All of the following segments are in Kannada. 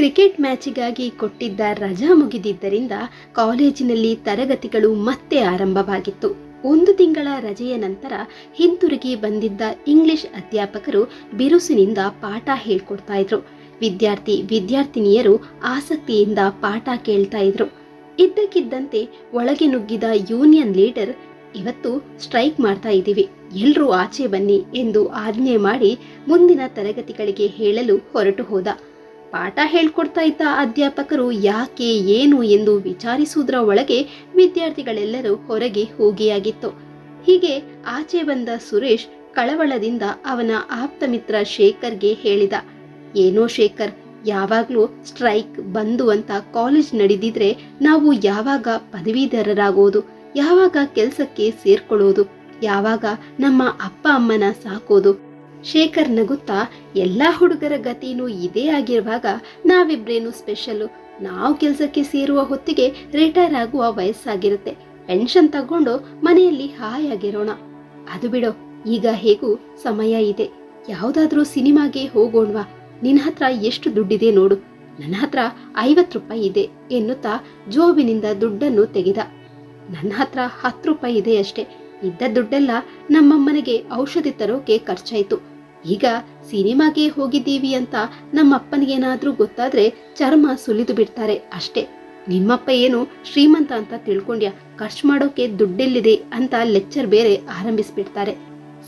ಕ್ರಿಕೆಟ್ ಮ್ಯಾಚಿಗಾಗಿ ಕೊಟ್ಟಿದ್ದ ರಜಾ ಮುಗಿದಿದ್ದರಿಂದ ಕಾಲೇಜಿನಲ್ಲಿ ತರಗತಿಗಳು ಮತ್ತೆ ಆರಂಭವಾಗಿತ್ತು. ಒಂದು ತಿಂಗಳ ರಜೆಯ ನಂತರ ಹಿಂತಿರುಗಿ ಬಂದಿದ್ದ ಇಂಗ್ಲಿಷ್ ಅಧ್ಯಾಪಕರು ಬಿರುಸಿನಿಂದ ಪಾಠ ಹೇಳ್ಕೊಡ್ತಾ ಇದ್ರು. ವಿದ್ಯಾರ್ಥಿ ವಿದ್ಯಾರ್ಥಿನಿಯರು ಆಸಕ್ತಿಯಿಂದ ಪಾಠ ಕೇಳ್ತಾ ಇದ್ರು. ಇದ್ದಕ್ಕಿದ್ದಂತೆ ಒಳಗೆ ನುಗ್ಗಿದ ಯೂನಿಯನ್ ಲೀಡರ್, ಇವತ್ತು ಸ್ಟ್ರೈಕ್ ಮಾಡ್ತಾ ಇದ್ದೀವಿ ಎಲ್ಲರೂ ಆಚೆ ಬನ್ನಿ ಎಂದು ಆಜ್ಞೆ ಮಾಡಿ ಮುಂದಿನ ತರಗತಿಗಳಿಗೆ ಹೇಳಲು ಹೊರಟು ಹೋದ. ಪಾಠ ಹೇಳ್ಕೊಡ್ತಾ ಇದ್ದ ಅಧ್ಯಾಪಕರು ಯಾಕೆ, ಏನು ಎಂದು ವಿಚಾರಿಸುವುದರ ಒಳಗೆ ವಿದ್ಯಾರ್ಥಿಗಳೆಲ್ಲರೂ ಹೊರಗೆ ಹೋಗಿಯಾಗಿತ್ತು. ಹೀಗೆ ಆಚೆ ಬಂದ ಸುರೇಶ್ ಕಳವಳದಿಂದ ಅವನ ಆಪ್ತ ಮಿತ್ರ ಶೇಖರ್ಗೆ ಹೇಳಿದ, ಏನೋ ಶೇಖರ್, ಯಾವಾಗ್ಲೂ ಸ್ಟ್ರೈಕ್ ಬಂದು ಅಂತ ಕಾಲೇಜ್ ನಡೆದಿದ್ರೆ ನಾವು ಯಾವಾಗ ಪದವೀಧರರಾಗೋದು, ಯಾವಾಗ ಕೆಲಸಕ್ಕೆ ಸೇರ್ಕೊಳ್ಳೋದು, ಯಾವಾಗ ನಮ್ಮ ಅಪ್ಪ ಅಮ್ಮನ ಸಾಕೋದು ಶೇಖರ್ ನಗುತ್ತಾ, ಎಲ್ಲಾ ಹುಡುಗರ ಗತಿನೂ ಇದೇ ಆಗಿರುವಾಗ ನಾವಿಬ್ರೇನು ಸ್ಪೆಷಲ್ಲು ನಾವು ಕೆಲಸಕ್ಕೆ ಸೇರುವ ಹೊತ್ತಿಗೆ ರಿಟೈರ್ ಆಗುವ ವಯಸ್ಸಾಗಿರುತ್ತೆ. ಪೆನ್ಷನ್ ತಗೊಂಡು ಮನೆಯಲ್ಲಿ ಹಾಯಾಗಿರೋಣ. ಅದು ಬಿಡೋ, ಈಗ ಹೇಗೂ ಸಮಯ ಇದೆ. ಯಾವ್ದಾದ್ರೂ ಸಿನಿಮಾಗೆ ಹೋಗೋಣವಾ. ನಿನ್ನ ಹತ್ರ ಎಷ್ಟು ದುಡ್ಡಿದೆ ನೋಡು. ನನ್ನ ಹತ್ರ ಐವತ್ತು ರೂಪಾಯಿ ಇದೆ ಎನ್ನುತ್ತಾ ಜೋಬಿನಿಂದ ದುಡ್ಡನ್ನು ತೆಗೆದ. ನನ್ನ ಹತ್ರ ಹತ್ತು ರೂಪಾಯಿ ಇದೆ ಅಷ್ಟೇ. ಇದ್ದ ದುಡ್ಡೆಲ್ಲ ನಮ್ಮಮ್ಮನಿಗೆ ಔಷಧಿ ತರೋಕೆ ಖರ್ಚಾಯ್ತು. ಈಗ ಸಿನಿಮಾಗೆ ಹೋಗಿದ್ದೀವಿ ಅಂತ ನಮ್ಮಪ್ಪನಿಗೇನಾದರೂ ಗೊತ್ತಾದ್ರೆ ಚರ್ಮ ಸುಲಿದು ಬಿಡ್ತಾರೆ ಅಷ್ಟೇ. ನಿಮ್ಮಪ್ಪ ಏನು ಶ್ರೀಮಂತ ಅಂತ ತಿಳ್ಕೊಂಡ್ಯ, ಖರ್ಚು ಮಾಡೋಕೆ ದುಡ್ಡೆಲ್ಲಿದೆ ಅಂತ ಲೆಕ್ಚರ್ ಬೇರೆ ಆರಂಭಿಸ್ಬಿಡ್ತಾರೆ.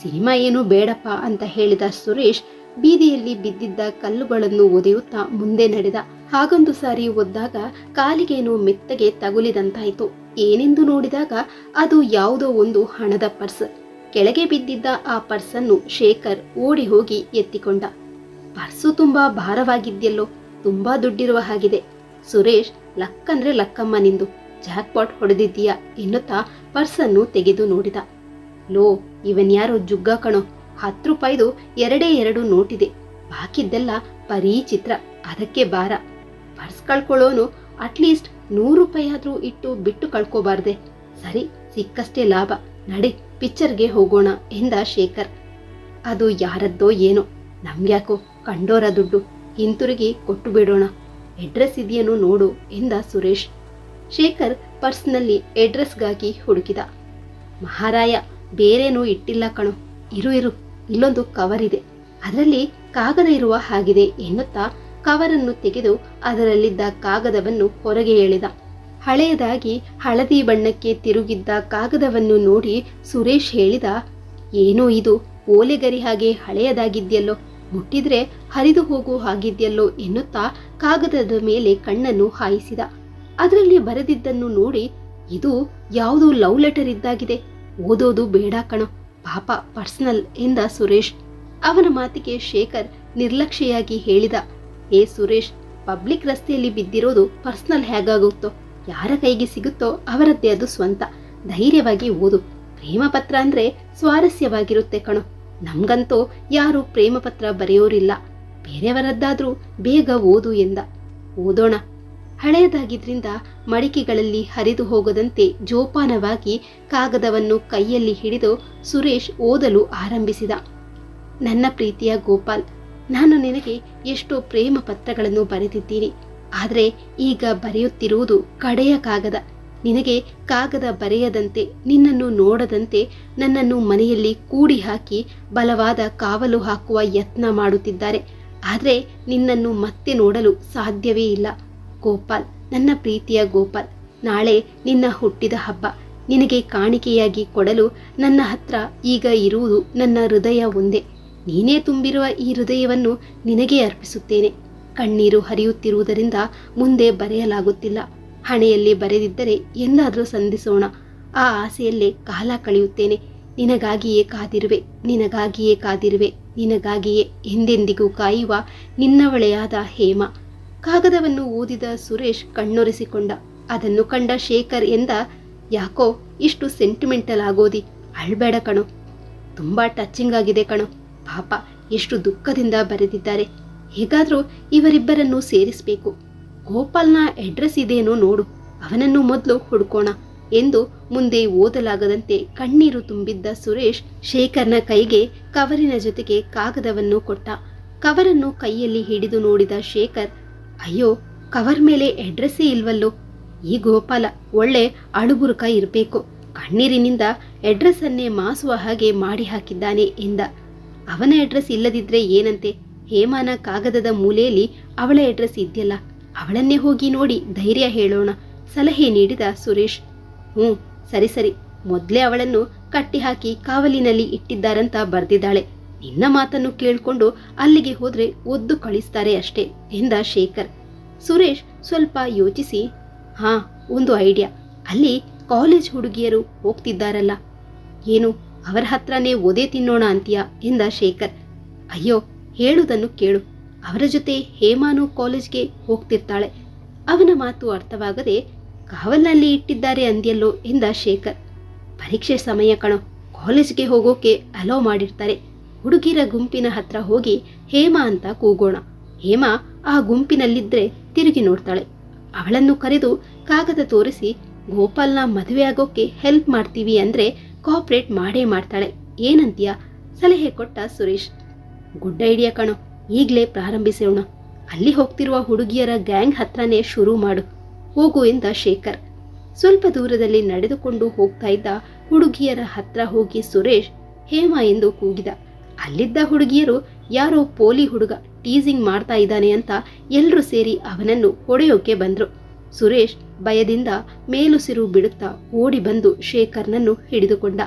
ಸಿನಿಮಾ ಏನು ಬೇಡಪ್ಪ ಅಂತ ಹೇಳಿದ ಸುರೇಶ್ ಬೀದಿಯಲ್ಲಿ ಬಿದ್ದಿದ್ದ ಕಲ್ಲುಗಳನ್ನು ಒದೆಯುತ್ತಾ ಮುಂದೆ ನಡೆದ. ಹಾಗೊಂದು ಸಾರಿ ಒದ್ದಾಗ ಕಾಲಿಗೇನು ಮೆತ್ತಗೆ ತಗುಲಿದಂತಾಯಿತು. ಏನೆಂದು ನೋಡಿದಾಗ ಅದು ಯಾವುದೋ ಒಂದು ಹಣದ ಪರ್ಸ್. ಕೆಳಗೆ ಬಿದ್ದಿದ್ದ ಆ ಪರ್ಸನ್ನು ಶೇಖರ್ ಓಡಿ ಹೋಗಿ ಎತ್ತಿಕೊಂಡ. ಪರ್ಸು ತುಂಬಾ ಭಾರವಾಗಿದ್ಯಲ್ಲೋ, ತುಂಬಾ ದುಡ್ಡಿರುವ ಹಾಗಿದೆ. ಸುರೇಶ್ ಲಕ್ಕಂದ್ರೆ ಲಕ್ಕಮ್ಮ ನಿಂದು, ಜಾಕ್ಪಾಟ್ ಹೊಡೆದಿದ್ದೀಯಾ ಎನ್ನುತ್ತಾ ಪರ್ಸನ್ನು ತೆಗೆದು ನೋಡಿದ. ಲೋ, ಇವನ್ಯಾರೋ ಜುಗ್ಗ ಕಣೋ, ಹತ್ತು ರೂಪಾಯಿದು ಎರಡೇ ಎರಡು ನೋಟಿದೆ. ಬಾಕಿದ್ದೆಲ್ಲ ಪರೀ ಚಿತ್ರ, ಅದಕ್ಕೆ ಭಾರ. ಪರ್ಸ್ ಕಳ್ಕೊಳ್ಳೋನು ಅಟ್ಲೀಸ್ಟ್ ನೂರು ರೂಪಾಯಿ ಆದ್ರೂ ಇಟ್ಟು ಬಿಟ್ಟು ಕಳ್ಕೋಬಾರ್ದೆ. ಸರಿ, ಸಿಕ್ಕಷ್ಟೇ ಲಾಭ. ನಡಿ. ಪಿಕ್ಚರ್ಗೆ ಹೋಗೋಣ ಎಂದ ಶೇಖರ್. ಅದು ಯಾರದ್ದೋ ಏನೋ, ನಮ್ಗ್ಯಾಕೋ ಕಂಡೋರ ದುಡ್ಡು, ಹಿಂತಿರುಗಿ ಕೊಟ್ಟು ಬಿಡೋಣ ಅಡ್ರೆಸ್ ಇದೆಯೇನೋ ನೋಡು ಎಂದ ಸುರೇಶ್. ಶೇಖರ್ ಪರ್ಸ್ನಲ್ಲಿ ಎಡ್ರೆಸ್ಗಾಗಿ ಹುಡುಕಿದ. ಮಹಾರಾಯ, ಬೇರೇನೂ ಇಟ್ಟಿಲ್ಲ ಕಣೋ, ಇರು ಇರು, ಇಲ್ಲೊಂದು ಕವರ್ ಇದೆ. ಅದರಲ್ಲಿ ಕಾಗದ ಇರುವ ಹಾಗಿದೆ ಎನ್ನುತ್ತಾ ಕವರನ್ನು ತೆಗೆದು ಅದರಲ್ಲಿದ್ದ ಕಾಗದವನ್ನು ಹೊರಗೆ ಎಳೆದ. ಹಳೆಯದಾಗಿ ಹಳದಿ ಬಣ್ಣಕ್ಕೆ ತಿರುಗಿದ್ದ ಕಾಗದವನ್ನು ನೋಡಿ ಸುರೇಶ್ ಹೇಳಿದ, ಏನೋ ಇದು, ಓಲೆಗರಿ ಹಾಗೆ ಹಳೆಯದಾಗಿದ್ಯಲ್ಲೋ, ಮುಟ್ಟಿದ್ರೆ ಹರಿದು ಹೋಗೋ ಹಾಗಿದ್ಯಲ್ಲೋ ಎನ್ನುತ್ತಾ ಕಾಗದದ ಮೇಲೆ ಕಣ್ಣನ್ನು ಹಾಯಿಸಿದ. ಅದರಲ್ಲಿ ಬರೆದಿದ್ದನ್ನು ನೋಡಿ, ಇದು ಯಾವುದೋ ಲವ್ ಲೆಟರ್ ಇದ್ದಾಗಿದೆ, ಓದೋದು ಬೇಡ ಕಣೋ, ಪಾಪ ಪರ್ಸನಲ್ ಎಂದ ಸುರೇಶ್. ಅವನ ಮಾತಿಗೆ ಶೇಖರ್ ನಿರ್ಲಕ್ಷ್ಯೆಯಾಗಿ ಹೇಳಿದ, ಏ ಸುರೇಶ್, ಪಬ್ಲಿಕ್ ರಸ್ತೆಯಲ್ಲಿ ಬಿದ್ದಿರೋದು ಪರ್ಸನಲ್ ಹೇಗಾಗುತ್ತೋ ಯಾರ ಕೈಗೆ ಸಿಗುತ್ತೋ ಅವರದ್ದೇ ಅದು ಸ್ವಂತ. ಧೈರ್ಯವಾಗಿ ಓದು. ಪ್ರೇಮಪತ್ರ ಅಂದ್ರೆ ಸ್ವಾರಸ್ಯವಾಗಿರುತ್ತೆ ಕಣೋ. ನಮಗಂತೂ ಯಾರು ಪ್ರೇಮಪತ್ರ ಬರೆಯೋರಿಲ್ಲ. ಬೇರೆಯವರದ್ದಾದ್ರೂ ಬೇಗ ಓದು ಎಂದ. ಓದೋಣ. ಹಳೆಯದಾಗಿದ್ರಿಂದ ಮಡಿಕೆಗಳಲ್ಲಿ ಹರಿದು ಹೋಗದಂತೆ ಜೋಪಾನವಾಗಿ ಕಾಗದವನ್ನು ಕೈಯಲ್ಲಿ ಹಿಡಿದು ಸುರೇಶ್ ಓದಲು ಆರಂಭಿಸಿದ. ನನ್ನ ಪ್ರೀತಿಯ ಗೋಪಾಲ್, ನಾನು ನಿನಗೆ ಎಷ್ಟೋ ಪ್ರೇಮ ಪತ್ರಗಳನ್ನು ಬರೆದಿದ್ದೀನಿ. ಆದರೆ ಈಗ ಬರೆಯುತ್ತಿರುವುದು ಕಡೆಯ ಕಾಗದ. ನಿನಗೆ ಕಾಗದ ಬರೆಯದಂತೆ, ನಿನ್ನನ್ನು ನೋಡದಂತೆ, ನನ್ನನ್ನು ಮನೆಯಲ್ಲಿ ಕೂಡಿ ಹಾಕಿ ಬಲವಾದ ಕಾವಲು ಹಾಕುವ ಯತ್ನ ಮಾಡುತ್ತಿದ್ದಾರೆ. ಆದರೆ ನಿನ್ನನ್ನು ಮತ್ತೆ ನೋಡಲು ಸಾಧ್ಯವೇ ಇಲ್ಲ. ಗೋಪಾಲ್, ನನ್ನ ಪ್ರೀತಿಯ ಗೋಪಾಲ್, ನಾಳೆ ನಿನ್ನ ಹುಟ್ಟಿದ ಹಬ್ಬ. ನಿನಗೆ ಕಾಣಿಕೆಯಾಗಿ ಕೊಡಲು ನನ್ನ ಹತ್ರ ಈಗ ಇರುವುದು ನನ್ನ ಹೃದಯ ಒಂದೇ. ನೀನೇ ತುಂಬಿರುವ ಈ ಹೃದಯವನ್ನು ನಿನಗೆ ಅರ್ಪಿಸುತ್ತೇನೆ. ಕಣ್ಣೀರು ಹರಿಯುತ್ತಿರುವುದರಿಂದ ಮುಂದೆ ಬರೆಯಲಾಗುತ್ತಿಲ್ಲ. ಹಣೆಯಲ್ಲಿ ಬರೆದಿದ್ದರೆ ಎಂದಾದರೂ ಸಂಧಿಸೋಣ. ಆ ಆಸೆಯಲ್ಲೇ ಕಾಲ ಕಳೆಯುತ್ತೇನೆ. ನಿನಗಾಗಿಯೇ ಕಾದಿರುವೆ ನಿನಗಾಗಿಯೇ ಕಾದಿರುವೆ, ನಿನಗಾಗಿಯೇ ಎಂದೆಂದಿಗೂ ಕಾಯುವ ನಿನ್ನವಳೆಯಾದ ಹೇಮ. ಕಾಗದವನ್ನು ಓದಿದ ಸುರೇಶ್ ಕಣ್ಣೊರೆಸಿಕೊಂಡ. ಅದನ್ನು ಕಂಡ ಶೇಖರ್ ಎಂದ, ಯಾಕೋ, ಇಷ್ಟು ಸೆಂಟಿಮೆಂಟಲ್ ಆಗೋದಿ, ಅಳ್ಬೇಡ ಕಣೋ. ತುಂಬಾ ಟಚ್ಚಿಂಗ್ ಆಗಿದೆ ಕಣೋ. ಪಾಪ, ಎಷ್ಟು ದುಃಖದಿಂದ ಬರೆದಿದ್ದಾರೆ. ಹೇಗಾದ್ರೂ ಇವರಿಬ್ಬರನ್ನು ಸೇರಿಸಬೇಕು. ಗೋಪಾಲ್ನ ಅಡ್ರೆಸ್ ಇದೇನೋ ನೋಡು. ಅವನನ್ನು ಮೊದಲು ಹುಡ್ಕೋಣ ಎಂದು ಮುಂದೆ ಓದಲಾಗದಂತೆ ಕಣ್ಣೀರು ತುಂಬಿದ್ದ ಸುರೇಶ್ ಶೇಖರ್ನ ಕೈಗೆ ಕವರಿನ ಜೊತೆಗೆ ಕಾಗದವನ್ನು ಕೊಟ್ಟ. ಕವರನ್ನು ಕೈಯಲ್ಲಿ ಹಿಡಿದು ನೋಡಿದ ಶೇಖರ್, ಅಯ್ಯೋ, ಕವರ್ ಮೇಲೆ ಅಡ್ರೆಸ್ಸೇ ಇಲ್ವಲ್ಲೋ? ಈ ಗೋಪಾಲ ಒಳ್ಳೆ ಅಳುಬುರುಕ ಇರಬೇಕು. ಕಣ್ಣೀರಿನಿಂದ ಅಡ್ರೆಸ್ಸನ್ನೇ ಮಾಸುವ ಹಾಗೆ ಮಾಡಿ ಹಾಕಿದ್ದಾನೆ ಎಂದ. ಅವನ ಅಡ್ರೆಸ್ ಇಲ್ಲದಿದ್ರೆ ಏನಂತೆ? ಹೇಮಾನ ಕಾಗದದ ಮೂಲೆಯಲ್ಲಿ ಅವಳ ಅಡ್ರೆಸ್ ಇದೆಯಲ್ಲ, ಅವಳನ್ನೇ ಹೋಗಿ ನೋಡಿ ಧೈರ್ಯ ಹೇಳೋಣ, ಸಲಹೆ ನೀಡಿದ ಸುರೇಶ್. ಹ್ಞೂ, ಸರಿ ಸರಿ, ಮೊದಲೇ ಅವಳನ್ನು ಕಟ್ಟಿಹಾಕಿ ಕಾವಲಿನಲ್ಲಿ ಇಟ್ಟಿದ್ದಾರಂತ ಬರೆದಿದ್ದಾಳೆ. ನಿನ್ನ ಮಾತನ್ನು ಕೇಳಿಕೊಂಡು ಅಲ್ಲಿಗೆ ಹೋದ್ರೆ ಒದ್ದು ಕಳಿಸ್ತಾರೆ ಅಷ್ಟೇ, ಎಂದ ಶೇಖರ್. ಸುರೇಶ್ ಸ್ವಲ್ಪ ಯೋಚಿಸಿ, ಹಾ, ಒಂದು ಐಡಿಯಾ, ಅಲ್ಲಿ ಕಾಲೇಜ್ ಹುಡುಗಿಯರು ಹೋಗ್ತಿದ್ದಾರಲ್ಲ. ಏನು, ಅವರ ಹತ್ರನೇ ಒದೆ ತಿನ್ನೋಣ ಅಂತೀಯ, ಎಂದ ಶೇಖರ್. ಅಯ್ಯೋ ಹೇಳುವುದನ್ನು ಕೇಳು. ಅವರ ಜೊತೆ ಹೇಮಾನು ಕಾಲೇಜ್ಗೆ ಹೋಗ್ತಿರ್ತಾಳೆ. ಅವನ ಮಾತು ಅರ್ಥವಾಗದೆ ಕಾವಲ್ನಲ್ಲಿ ಇಟ್ಟಿದ್ದಾರೆ ಅಂದ್ಯಲ್ಲೋ ಎಂದ ಶೇಖರ್. ಪರೀಕ್ಷೆ ಸಮಯ ಕಣೋ, ಕಾಲೇಜ್ಗೆ ಹೋಗೋಕೆ ಅಲೋ ಮಾಡಿರ್ತಾರೆ. ಹುಡುಗಿರ ಗುಂಪಿನ ಹತ್ರ ಹೋಗಿ ಹೇಮಾ ಅಂತ ಕೂಗೋಣ. ಹೇಮಾ ಆ ಗುಂಪಿನಲ್ಲಿದ್ರೆ ತಿರುಗಿ ನೋಡ್ತಾಳೆ. ಅವಳನ್ನು ಕರೆದು ಕಾಗದ ತೋರಿಸಿ, ಗೋಪಾಲ್ನ ಮದುವೆ ಆಗೋಕೆ ಹೆಲ್ಪ್ ಮಾಡ್ತೀವಿ ಅಂದ್ರೆ ಕೋಆಪರೇಟ್ ಮಾಡೇ ಮಾಡ್ತಾಳೆ. ಏನಂತೀಯ? ಸಲಹೆ ಕೊಟ್ಟ ಸುರೇಶ್. ಗುಡ್ ಐಡಿಯಾ ಕಣೋ, ಈಗಲೇ ಪ್ರಾರಂಭಿಸೋಣ. ಅಲ್ಲಿ ಹೋಗ್ತಿರುವ ಹುಡುಗಿಯರ ಗ್ಯಾಂಗ್ ಹತ್ರನೇ ಶುರು ಮಾಡು. ಹೋಗು ಎಂದ ಶೇಖರ್. ಸ್ವಲ್ಪ ದೂರದಲ್ಲಿ ನಡೆದುಕೊಂಡು ಹೋಗ್ತಾ ಇದ್ದ ಹುಡುಗಿಯರ ಹತ್ರ ಹೋಗಿ ಸುರೇಶ್ ಹೇಮ ಎಂದು ಕೂಗಿದ. ಅಲ್ಲಿದ್ದ ಹುಡುಗಿಯರು ಯಾರೋ ಪೋಲಿ ಹುಡುಗ ಟೀಸಿಂಗ್ ಮಾಡ್ತಾ ಇದ್ದಾನೆ ಅಂತ ಎಲ್ಲರೂ ಸೇರಿ ಅವನನ್ನು ಹೊಡೆಯೋಕೆ ಬಂದ್ರು. ಸುರೇಶ್ ಭಯದಿಂದ ಮೇಲುಸಿರು ಬಿಡುತ್ತಾ ಓಡಿ ಬಂದು ಶೇಖರ್ನನ್ನು ಹಿಡಿದುಕೊಂಡ.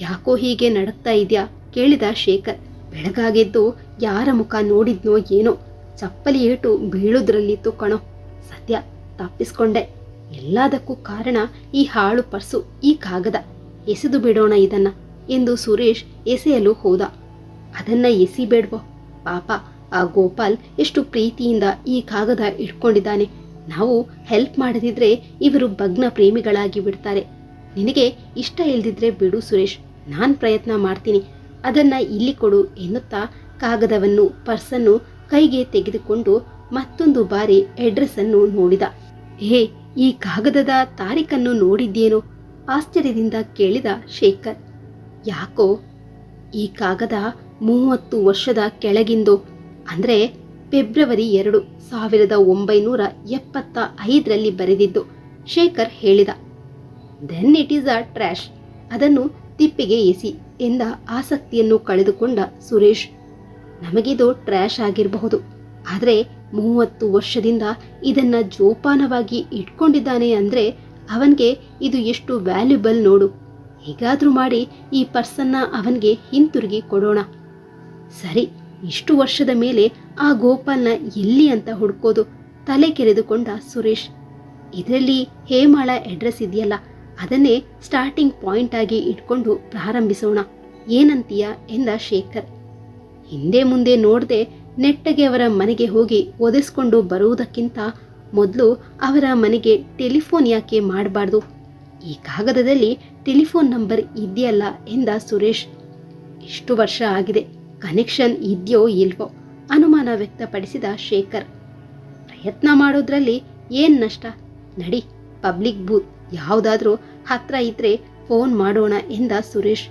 ಯಾಕೋ ಹೀಗೆ ನಡಕ್ತಾ ಇದ್ಯಾ? ಕೇಳಿದ ಶೇಖರ್. ಬೆಳಗಾಗೆದ್ದು ಯಾರ ಮುಖ ನೋಡಿದ್ನೋ ಏನೋ ಚಪ್ಪಲಿ ಏಟು ಬೀಳೋದ್ರಲ್ಲಿತ್ತು ಕಣೋ. ಸತ್ಯ ತಪ್ಪಿಸ್ಕೊಂಡೆ. ಎಲ್ಲದಕ್ಕೂ ಕಾರಣ ಈ ಹಾಳು ಪರ್ಸು, ಈ ಕಾಗದ. ಎಸೆದು ಬಿಡೋಣ ಇದನ್ನ ಎಂದು ಸುರೇಶ್ ಎಸೆಯಲು ಹೋದ. ಅದನ್ನ ಎಸಿಬೇಡ್ವೋ ಪಾಪ, ಆ ಗೋಪಾಲ್ ಎಷ್ಟು ಪ್ರೀತಿಯಿಂದ ಈ ಕಾಗದ ಇಟ್ಕೊಂಡಿದ್ದಾನೆ. ನಾವು ಹೆಲ್ಪ್ ಮಾಡದಿದ್ರೆ ಇವರು ಭಗ್ನ ಪ್ರೇಮಿಗಳಾಗಿ ಬಿಡ್ತಾರೆ. ನಿನಗೆ ಇಷ್ಟ ಇಲ್ದಿದ್ರೆ ಬಿಡು ಸುರೇಶ್. ನಾನ್ ಪ್ರಯತ್ನ ಮಾಡ್ತೀನಿ. ಅದನ್ನ ಇಲ್ಲಿ ಕೊಡು ಎನ್ನುತ್ತಾ ಕಾಗದವನ್ನು, ಪರ್ಸನ್ನು ಕೈಗೆ ತೆಗೆದುಕೊಂಡು ಮತ್ತೊಂದು ಬಾರಿ ಅಡ್ರೆಸ್ ಅನ್ನು ನೋಡಿದ. ಹೇ, ಈ ಕಾಗದದ ತಾರೀಖನ್ನು ನೋಡಿದ್ದೇನೋ? ಆಶ್ಚರ್ಯದಿಂದ ಕೇಳಿದ ಶೇಖರ್. ಯಾಕೋ? ಈ ಕಾಗದ ಮೂವತ್ತು ವರ್ಷದ ಕೆಳಗಿಂದು, ಅಂದ್ರೆ ಫೆಬ್ರವರಿ ಎರಡು ಸಾವಿರದ ಒಂಬೈನೂರ ಎಪ್ಪತ್ತ ಐದರಲ್ಲಿ ಬರೆದಿದ್ದು, ಶೇಖರ್ ಹೇಳಿದ. Then it is a trash ಅದನ್ನು ತಿಪ್ಪಿಗೆ ಎಸಿ. ಎಂದ ಆಸಕ್ತಿಯನ್ನು ಕಳೆದುಕೊಂಡ ಸುರೇಶ್, ನಮಗಿದು ಟ್ರ್ಯಾಶ್ ಆಗಿರಬಹುದು. ಆದರೆ ಮೂವತ್ತು ವರ್ಷದಿಂದ ಇದನ್ನ ಜೋಪಾನವಾಗಿ ಇಟ್ಕೊಂಡಿದ್ದಾನೆ ಅಂದ್ರೆ ಅವನಿಗೆ ಇದು ಎಷ್ಟು ವ್ಯಾಲ್ಯೂಬಲ್ ನೋಡು. ಹೇಗಾದರೂ ಮಾಡಿ ಈ ಪರ್ಸನ್ನ ಅವನಿಗೆ ಹಿಂತಿರುಗಿ ಕೊಡೋಣ. ಸರಿ, ಇಷ್ಟು ವರ್ಷದ ಮೇಲೆ ಆ ಗೋಪಾಲ್ನ ಎಲ್ಲಿ ಅಂತ ಹುಡ್ಕೋದು? ತಲೆ ಕೆರೆದುಕೊಂಡ ಸುರೇಶ್, ಇದರಲ್ಲಿ ಹೇಮಾಳ ಅಡ್ರೆಸ್ ಇದೆಯಲ್ಲ ಅದನ್ನೇ ಸ್ಟಾರ್ಟಿಂಗ್ ಪಾಯಿಂಟ್ ಆಗಿ ಇಟ್ಕೊಂಡು ಪ್ರಾರಂಭಿಸೋಣ. ಏನಂತೀಯ ಎಂದ ಶೇಖರ್. ಹಿಂದೆ ಮುಂದೆ ನೋಡದೆ ನೆಟ್ಟಗೆ ಅವರ ಮನೆಗೆ ಹೋಗಿ ಒದೆಸ್ಕೊಂಡು ಬರುವುದಕ್ಕಿಂತ ಮೊದಲು ಅವರ ಮನೆಗೆ ಟೆಲಿಫೋನ್ ಯಾಕೆ ಮಾಡಬಾರ್ದು? ಈ ಕಾಗದದಲ್ಲಿ ಟೆಲಿಫೋನ್ ನಂಬರ್ ಇದೆಯಲ್ಲ ಎಂದ ಸುರೇಶ್. ಇಷ್ಟು ವರ್ಷ ಆಗಿದೆ ಕನೆಕ್ಷನ್ ಇದೆಯೋ ಇಲ್ವೋ ಅನುಮಾನ ವ್ಯಕ್ತಪಡಿಸಿದ ಶೇಖರ್. ಪ್ರಯತ್ನ ಮಾಡೋದ್ರಲ್ಲಿ ಏನ್ ನಷ್ಟ? ನಡಿ ಪಬ್ಲಿಕ್ ಬೂತ್ ಯಾವುದಾದ್ರೂ ಹತ್ರ ಇದ್ರೆ ಫೋನ್ ಮಾಡೋಣ ಎಂದ ಸುರೇಶ್.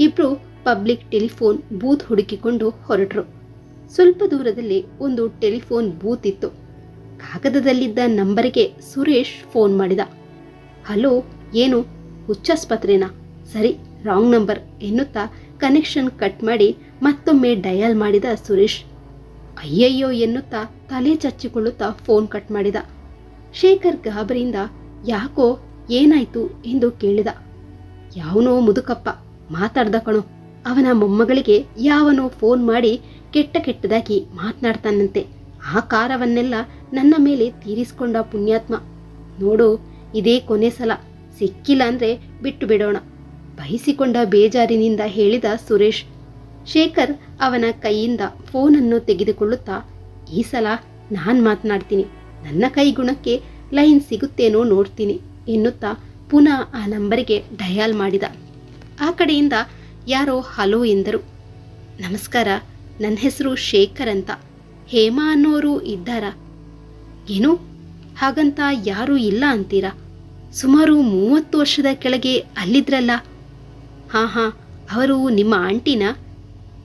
ಇಬ್ರು ಪಬ್ಲಿಕ್ ಟೆಲಿಫೋನ್ ಬೂತ್ ಹುಡುಕಿಕೊಂಡು ಹೊರಟರು. ಸ್ವಲ್ಪ ದೂರದಲ್ಲಿ ಒಂದು ಟೆಲಿಫೋನ್ ಬೂತ್ ಇತ್ತು. ಕಾಗದದಲ್ಲಿದ್ದ ನಂಬರ್ಗೆ ಸುರೇಶ್ ಫೋನ್ ಮಾಡಿದ. ಹಲೋ, ಏನು? ಹುಚ್ಚಾಸ್ಪತ್ರೆನಾ? ಸರಿ, ರಾಂಗ್ ನಂಬರ್, ಎನ್ನುತ್ತಾ ಕನೆಕ್ಷನ್ ಕಟ್ ಮಾಡಿ ಮತ್ತೊಮ್ಮೆ ಡಯಲ್ ಮಾಡಿದ ಸುರೇಶ್. ಅಯ್ಯಯ್ಯೋ, ಎನ್ನುತ್ತಾ ತಲೆ ಚಚ್ಚಿಕೊಳ್ಳುತ್ತಾ ಫೋನ್ ಕಟ್ ಮಾಡಿದ. ಶೇಖರ್ ಗಾಬರಿಯಿಂದ ಯಾಕೋ ಏನಾಯ್ತು ಎಂದು ಕೇಳಿದ. ಯಾವನೋ ಮುದುಕಪ್ಪ ಮಾತಾಡ್ದ ಕಣೋ, ಅವನ ಮೊಮ್ಮಗಳಿಗೆ ಯಾವನೋ ಫೋನ್ ಮಾಡಿ ಕೆಟ್ಟ ಕೆಟ್ಟದಾಗಿ ಮಾತನಾಡ್ತಾನಂತೆ. ಆ ಕಾರವನ್ನೆಲ್ಲ ನನ್ನ ಮೇಲೆ ತೀರಿಸ್ಕೊಂಡ ಪುಣ್ಯಾತ್ಮ. ನೋಡು, ಇದೇ ಕೊನೆ ಸಲ, ಸಿಕ್ಕಿಲ್ಲ ಅಂದ್ರೆ ಬಿಟ್ಟು ಬಿಡೋಣ. ಬಯಸಿಕೊಂಡ ಬೇಜಾರಿನಿಂದ ಹೇಳಿದ ಸುರೇಶ್, ಶೇಖರ್ ಅವನ ಕೈಯಿಂದ ಫೋನನ್ನು ತೆಗೆದುಕೊಳ್ಳುತ್ತಾ, ಈ ಸಲ ನಾನು ಮಾತನಾಡ್ತೀನಿ. ನನ್ನ ಕೈಗುಣಕ್ಕೆ ಲೈನ್ ಸಿಗುತ್ತೇನೋ ನೋಡ್ತೀನಿ. ಎನ್ನುತ್ತಾ ಪುನಃ ಆ ನಂಬರಿಗೆ ಡಯಾಲ್ ಮಾಡಿದ. ಆ ಕಡೆಯಿಂದ ಯಾರೋ ಹಲೋ ಎಂದರು. ನಮಸ್ಕಾರ, ನನ್ನ ಹೆಸರು ಶೇಖರ್ ಅಂತ. ಹೇಮಾ ಅನ್ನೋರು ಇದ್ದಾರಾ? ಏನು? ಹಾಗಂತ ಯಾರೂ ಇಲ್ಲ ಅಂತೀರಾ? ಸುಮಾರು ಮೂವತ್ತು ವರ್ಷದ ಕೆಳಗೆ ಅಲ್ಲಿದ್ರಲ್ಲ? ಹಾ ಹಾ, ಅವರು ನಿಮ್ಮ ಆಂಟಿನ?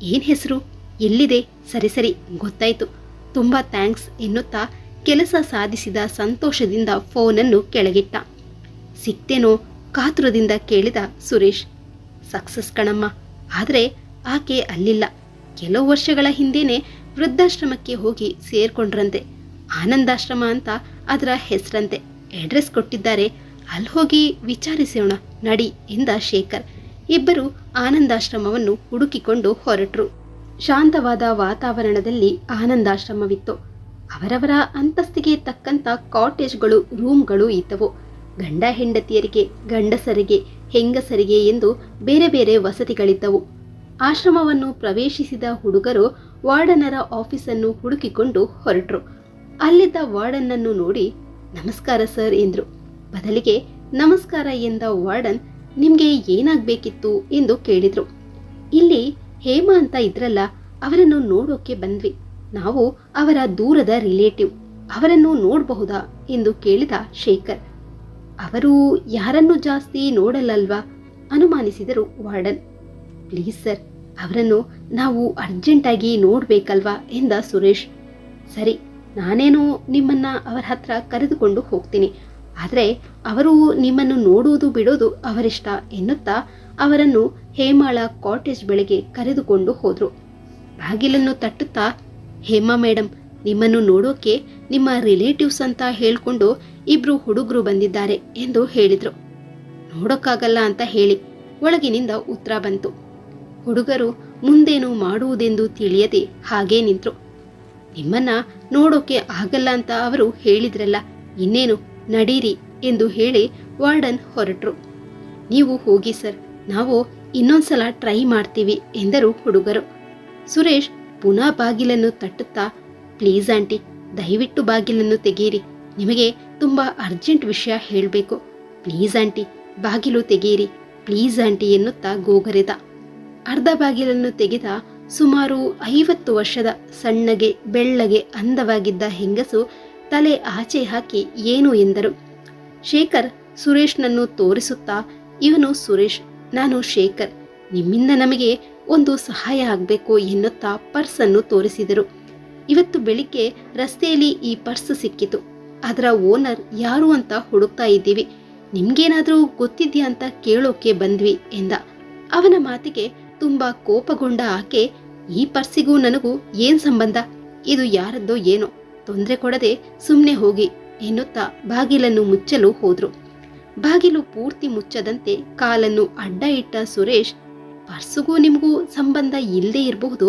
ಏನು ಹೆಸರು? ಎಲ್ಲಿದೆ? ಸರಿ ಸರಿ, ಗೊತ್ತಾಯ್ತು. ತುಂಬಾ ಥ್ಯಾಂಕ್ಸ್ ಎನ್ನುತ್ತಾ ಕೆಲಸ ಸಾಧಿಸಿದ ಸಂತೋಷದಿಂದ ಫೋನನ್ನು ಕೆಳಗಿಟ್ಟ. ಸಿಕ್ತೇನೋ ಕಾತುರದಿಂದ ಕೇಳಿದ ಸುರೇಶ್, ಸಕ್ಸಸ್ ಕಣಮ್ಮ, ಆದರೆ ಆಕೆ ಅಲ್ಲಿಲ್ಲ. ಕೆಲವು ವರ್ಷಗಳ ಹಿಂದೆನೆ ವೃದ್ಧಾಶ್ರಮಕ್ಕೆ ಹೋಗಿ ಸೇರ್ಕೊಂಡ್ರಂತೆ. ಆನಂದಾಶ್ರಮ ಅಂತ ಅದರ ಹೆಸರಂತೆ. ಅಡ್ರೆಸ್ ಕೊಟ್ಟಿದ್ದಾರೆ. ಅಲ್ಲಿ ಹೋಗಿ ವಿಚಾರಿಸೋಣ, ನಡಿ ಎಂದ ಶೇಖರ್. ಇಬ್ಬರು ಆನಂದಾಶ್ರಮವನ್ನು ಹುಡುಕಿಕೊಂಡು ಹೊರಟರು. ಶಾಂತವಾದ ವಾತಾವರಣದಲ್ಲಿ ಆನಂದಾಶ್ರಮವಿತ್ತು. ಅವರವರ ಅಂತಸ್ತಿಗೆ ತಕ್ಕಂತ ಕಾಟೇಜ್ಗಳು, ರೂಮ್ಗಳು ಇದ್ದವು. ಗಂಡ ಹೆಂಡತಿಯರಿಗೆ, ಗಂಡಸರಿಗೆ, ಹೆಂಗಸರಿಗೆ ಎಂದು ಬೇರೆ ಬೇರೆ ವಸತಿಗಳಿದ್ದವು. ಆಶ್ರಮವನ್ನು ಪ್ರವೇಶಿಸಿದ ಹುಡುಗರು ವಾರ್ಡನರ ಆಫೀಸನ್ನು ಹುಡುಕಿಕೊಂಡು ಹೊರಟರು. ಅಲ್ಲಿದ್ದ ವಾರ್ಡನ್ನನ್ನು ನೋಡಿ, ನಮಸ್ಕಾರ ಸರ್ ಎಂದ್ರು. ಬದಲಿಗೆ, ನಮಸ್ಕಾರ ಎಂದ ವಾರ್ಡನ್, ನಿಮಗೆ ಏನಾಗ್ಬೇಕಿತ್ತು? ಎಂದು ಕೇಳಿದ್ರು. ಇಲ್ಲಿ, ಹೇಮಾ ಅಂತ ಇದ್ರಲ್ಲ, ಅವರನ್ನು ನೋಡೋಕೆ ಬಂದ್ವಿ. ನಾವು ಅವರ ದೂರದ ರಿಲೇಟಿವ್, ಅವರನ್ನು ನೋಡಬಹುದಾ? ಎಂದು ಕೇಳಿದ ಶೇಖರ್. ಅವರು ಯಾರನ್ನು ಜಾಸ್ತಿ ನೋಡಲ್ಲಲ್ವಾ ಅನುಮಾನಿಸಿದರು ವಾರ್ಡನ್. ಪ್ಲೀಸ್ ಸರ್, ಅವರನ್ನು ನಾವು ಅರ್ಜೆಂಟಾಗಿ ನೋಡಬೇಕಲ್ವಾ? ಎಂದ ಸುರೇಶ್. ಸರಿ, ನಾನೇನು ನಿಮ್ಮನ್ನ ಅವರ ಹತ್ರ ಕರೆದುಕೊಂಡು ಹೋಗ್ತೀನಿ. ಆದರೆ ಅವರು ನಿಮ್ಮನ್ನು ನೋಡುವುದು ಬಿಡೋದು ಅವರಿಷ್ಟ ಎನ್ನುತ್ತಾ ಅವರನ್ನು ಹೇಮಾಳ ಕಾಟೇಜ್ ಬೆಳಗ್ಗೆ ಕರೆದುಕೊಂಡು ಹೋದರು. ಬಾಗಿಲನ್ನು ತಟ್ಟುತ್ತಾ, ಹೇಮಾ ಮೇಡಮ್ ನಿಮ್ಮನ್ನು ನೋಡೋಕೆ ನಿಮ್ಮ ರಿಲೇಟಿವ್ಸ್ ಅಂತ ಹೇಳ್ಕೊಂಡು ಇಬ್ರು ಹುಡುಗರು ಬಂದಿದ್ದಾರೆ ಎಂದು ಹೇಳಿದ್ರು. ನೋಡೋಕ್ಕಾಗಲ್ಲ ಅಂತ ಹೇಳಿ ಒಳಗಿನಿಂದ ಉತ್ತರ ಬಂತು. ಹುಡುಗರು ಮುಂದೇನು ಮಾಡುವುದೆಂದು ತಿಳಿಯದೆ ಹಾಗೇ ನಿಂತರು. ನಿಮ್ಮನ್ನ ನೋಡೋಕೆ ಆಗಲ್ಲ ಅಂತ ಅವರು ಹೇಳಿದ್ರಲ್ಲ, ಇನ್ನೇನು ನಡೀರಿ ಎಂದು ಹೇಳಿ ವಾರ್ಡನ್ ಹೊರಟರು. ನೀವು ಹೋಗಿ ಸರ್, ನಾವು ಇನ್ನೊಂದ್ಸಲ ಟ್ರೈ ಮಾಡ್ತೀವಿ ಎಂದರು ಹುಡುಗರು. ಸುರೇಶ್ ಪುನಃ ಬಾಗಿಲನ್ನು ತಟ್ಟುತ್ತಾ ಪ್ಲೀಸ್ ಆಂಟಿ, ದಯವಿಟ್ಟು ಬಾಗಿಲನ್ನು ತೆಗೆಯಿರಿ ನಿಮಗೆ ತುಂಬಾ ಅರ್ಜೆಂಟ್ ವಿಷಯ ಹೇಳಬೇಕು. ಪ್ಲೀಸ್ ಆಂಟಿ, ಬಾಗಿಲು ತೆಗೆಯಿರಿ ಪ್ಲೀಸ್ ಆಂಟಿ ಎನ್ನುತ್ತಾ ಗೋಗರೆದ. ಅರ್ಧ ಬಾಗಿಲನ್ನು ತೆಗೆದ ಸುಮಾರು ಐವತ್ತು ವರ್ಷದ ಸಣ್ಣಗೆ ಬೆಳ್ಳಗೆ ಅಂದವಾಗಿದ್ದ ಹೆಂಗಸು ತಲೆ ಆಚೆ ಹಾಕಿ ಏನು ಎಂದರು. ಶೇಖರ್ ಸುರೇಶ್ನನ್ನು ತೋರಿಸುತ್ತಾ, ಇವನು ಸುರೇಶ್, ನಾನು ಶೇಖರ್. ನಿಮ್ಮಿಂದ ನಮಗೆ ಒಂದು ಸಹಾಯ ಆಗಬೇಕು ಎನ್ನುತ್ತಾ ಪರ್ಸನ್ನು ತೋರಿಸಿದರು. ಇವತ್ತು ಬೆಳಿಗ್ಗೆ ರಸ್ತೆಯಲ್ಲಿ ಈ ಪರ್ಸ್ ಸಿಕ್ಕಿತು. ಅದರ ಓನರ್ ಯಾರು ಅಂತ ಹುಡುಕ್ತಾ ಇದ್ದೀವಿ. ನಿಮ್ಗೇನಾದ್ರೂ ಗೊತ್ತಿದ್ಯಾ ಅಂತ ಕೇಳೋಕೆ ಬಂದ್ವಿ ಎಂದ. ಅವನ ಮಾತಿಗೆ ತುಂಬಾ ಕೋಪಗೊಂಡ ಆಕೆ, ಈ ಪರ್ಸಿಗೂ ನನಗೂ ಏನ್ ಸಂಬಂಧ? ಇದು ಯಾರದ್ದೋ ಏನೋ. ತೊಂದರೆ ಕೊಡದೆ ಸುಮ್ಮನೆ ಹೋಗಿ ಎನ್ನುತ್ತಾ ಬಾಗಿಲನ್ನು ಮುಚ್ಚಲು ಹೋದ್ರು. ಬಾಗಿಲು ಪೂರ್ತಿ ಮುಚ್ಚದಂತೆ ಕಾಲನ್ನು ಅಡ್ಡ ಇಟ್ಟ ಸುರೇಶ್, ಪರ್ಸುಗೂ ನಿಮಗೂ ಸಂಬಂಧ ಇಲ್ಲದೆ ಇರಬಹುದು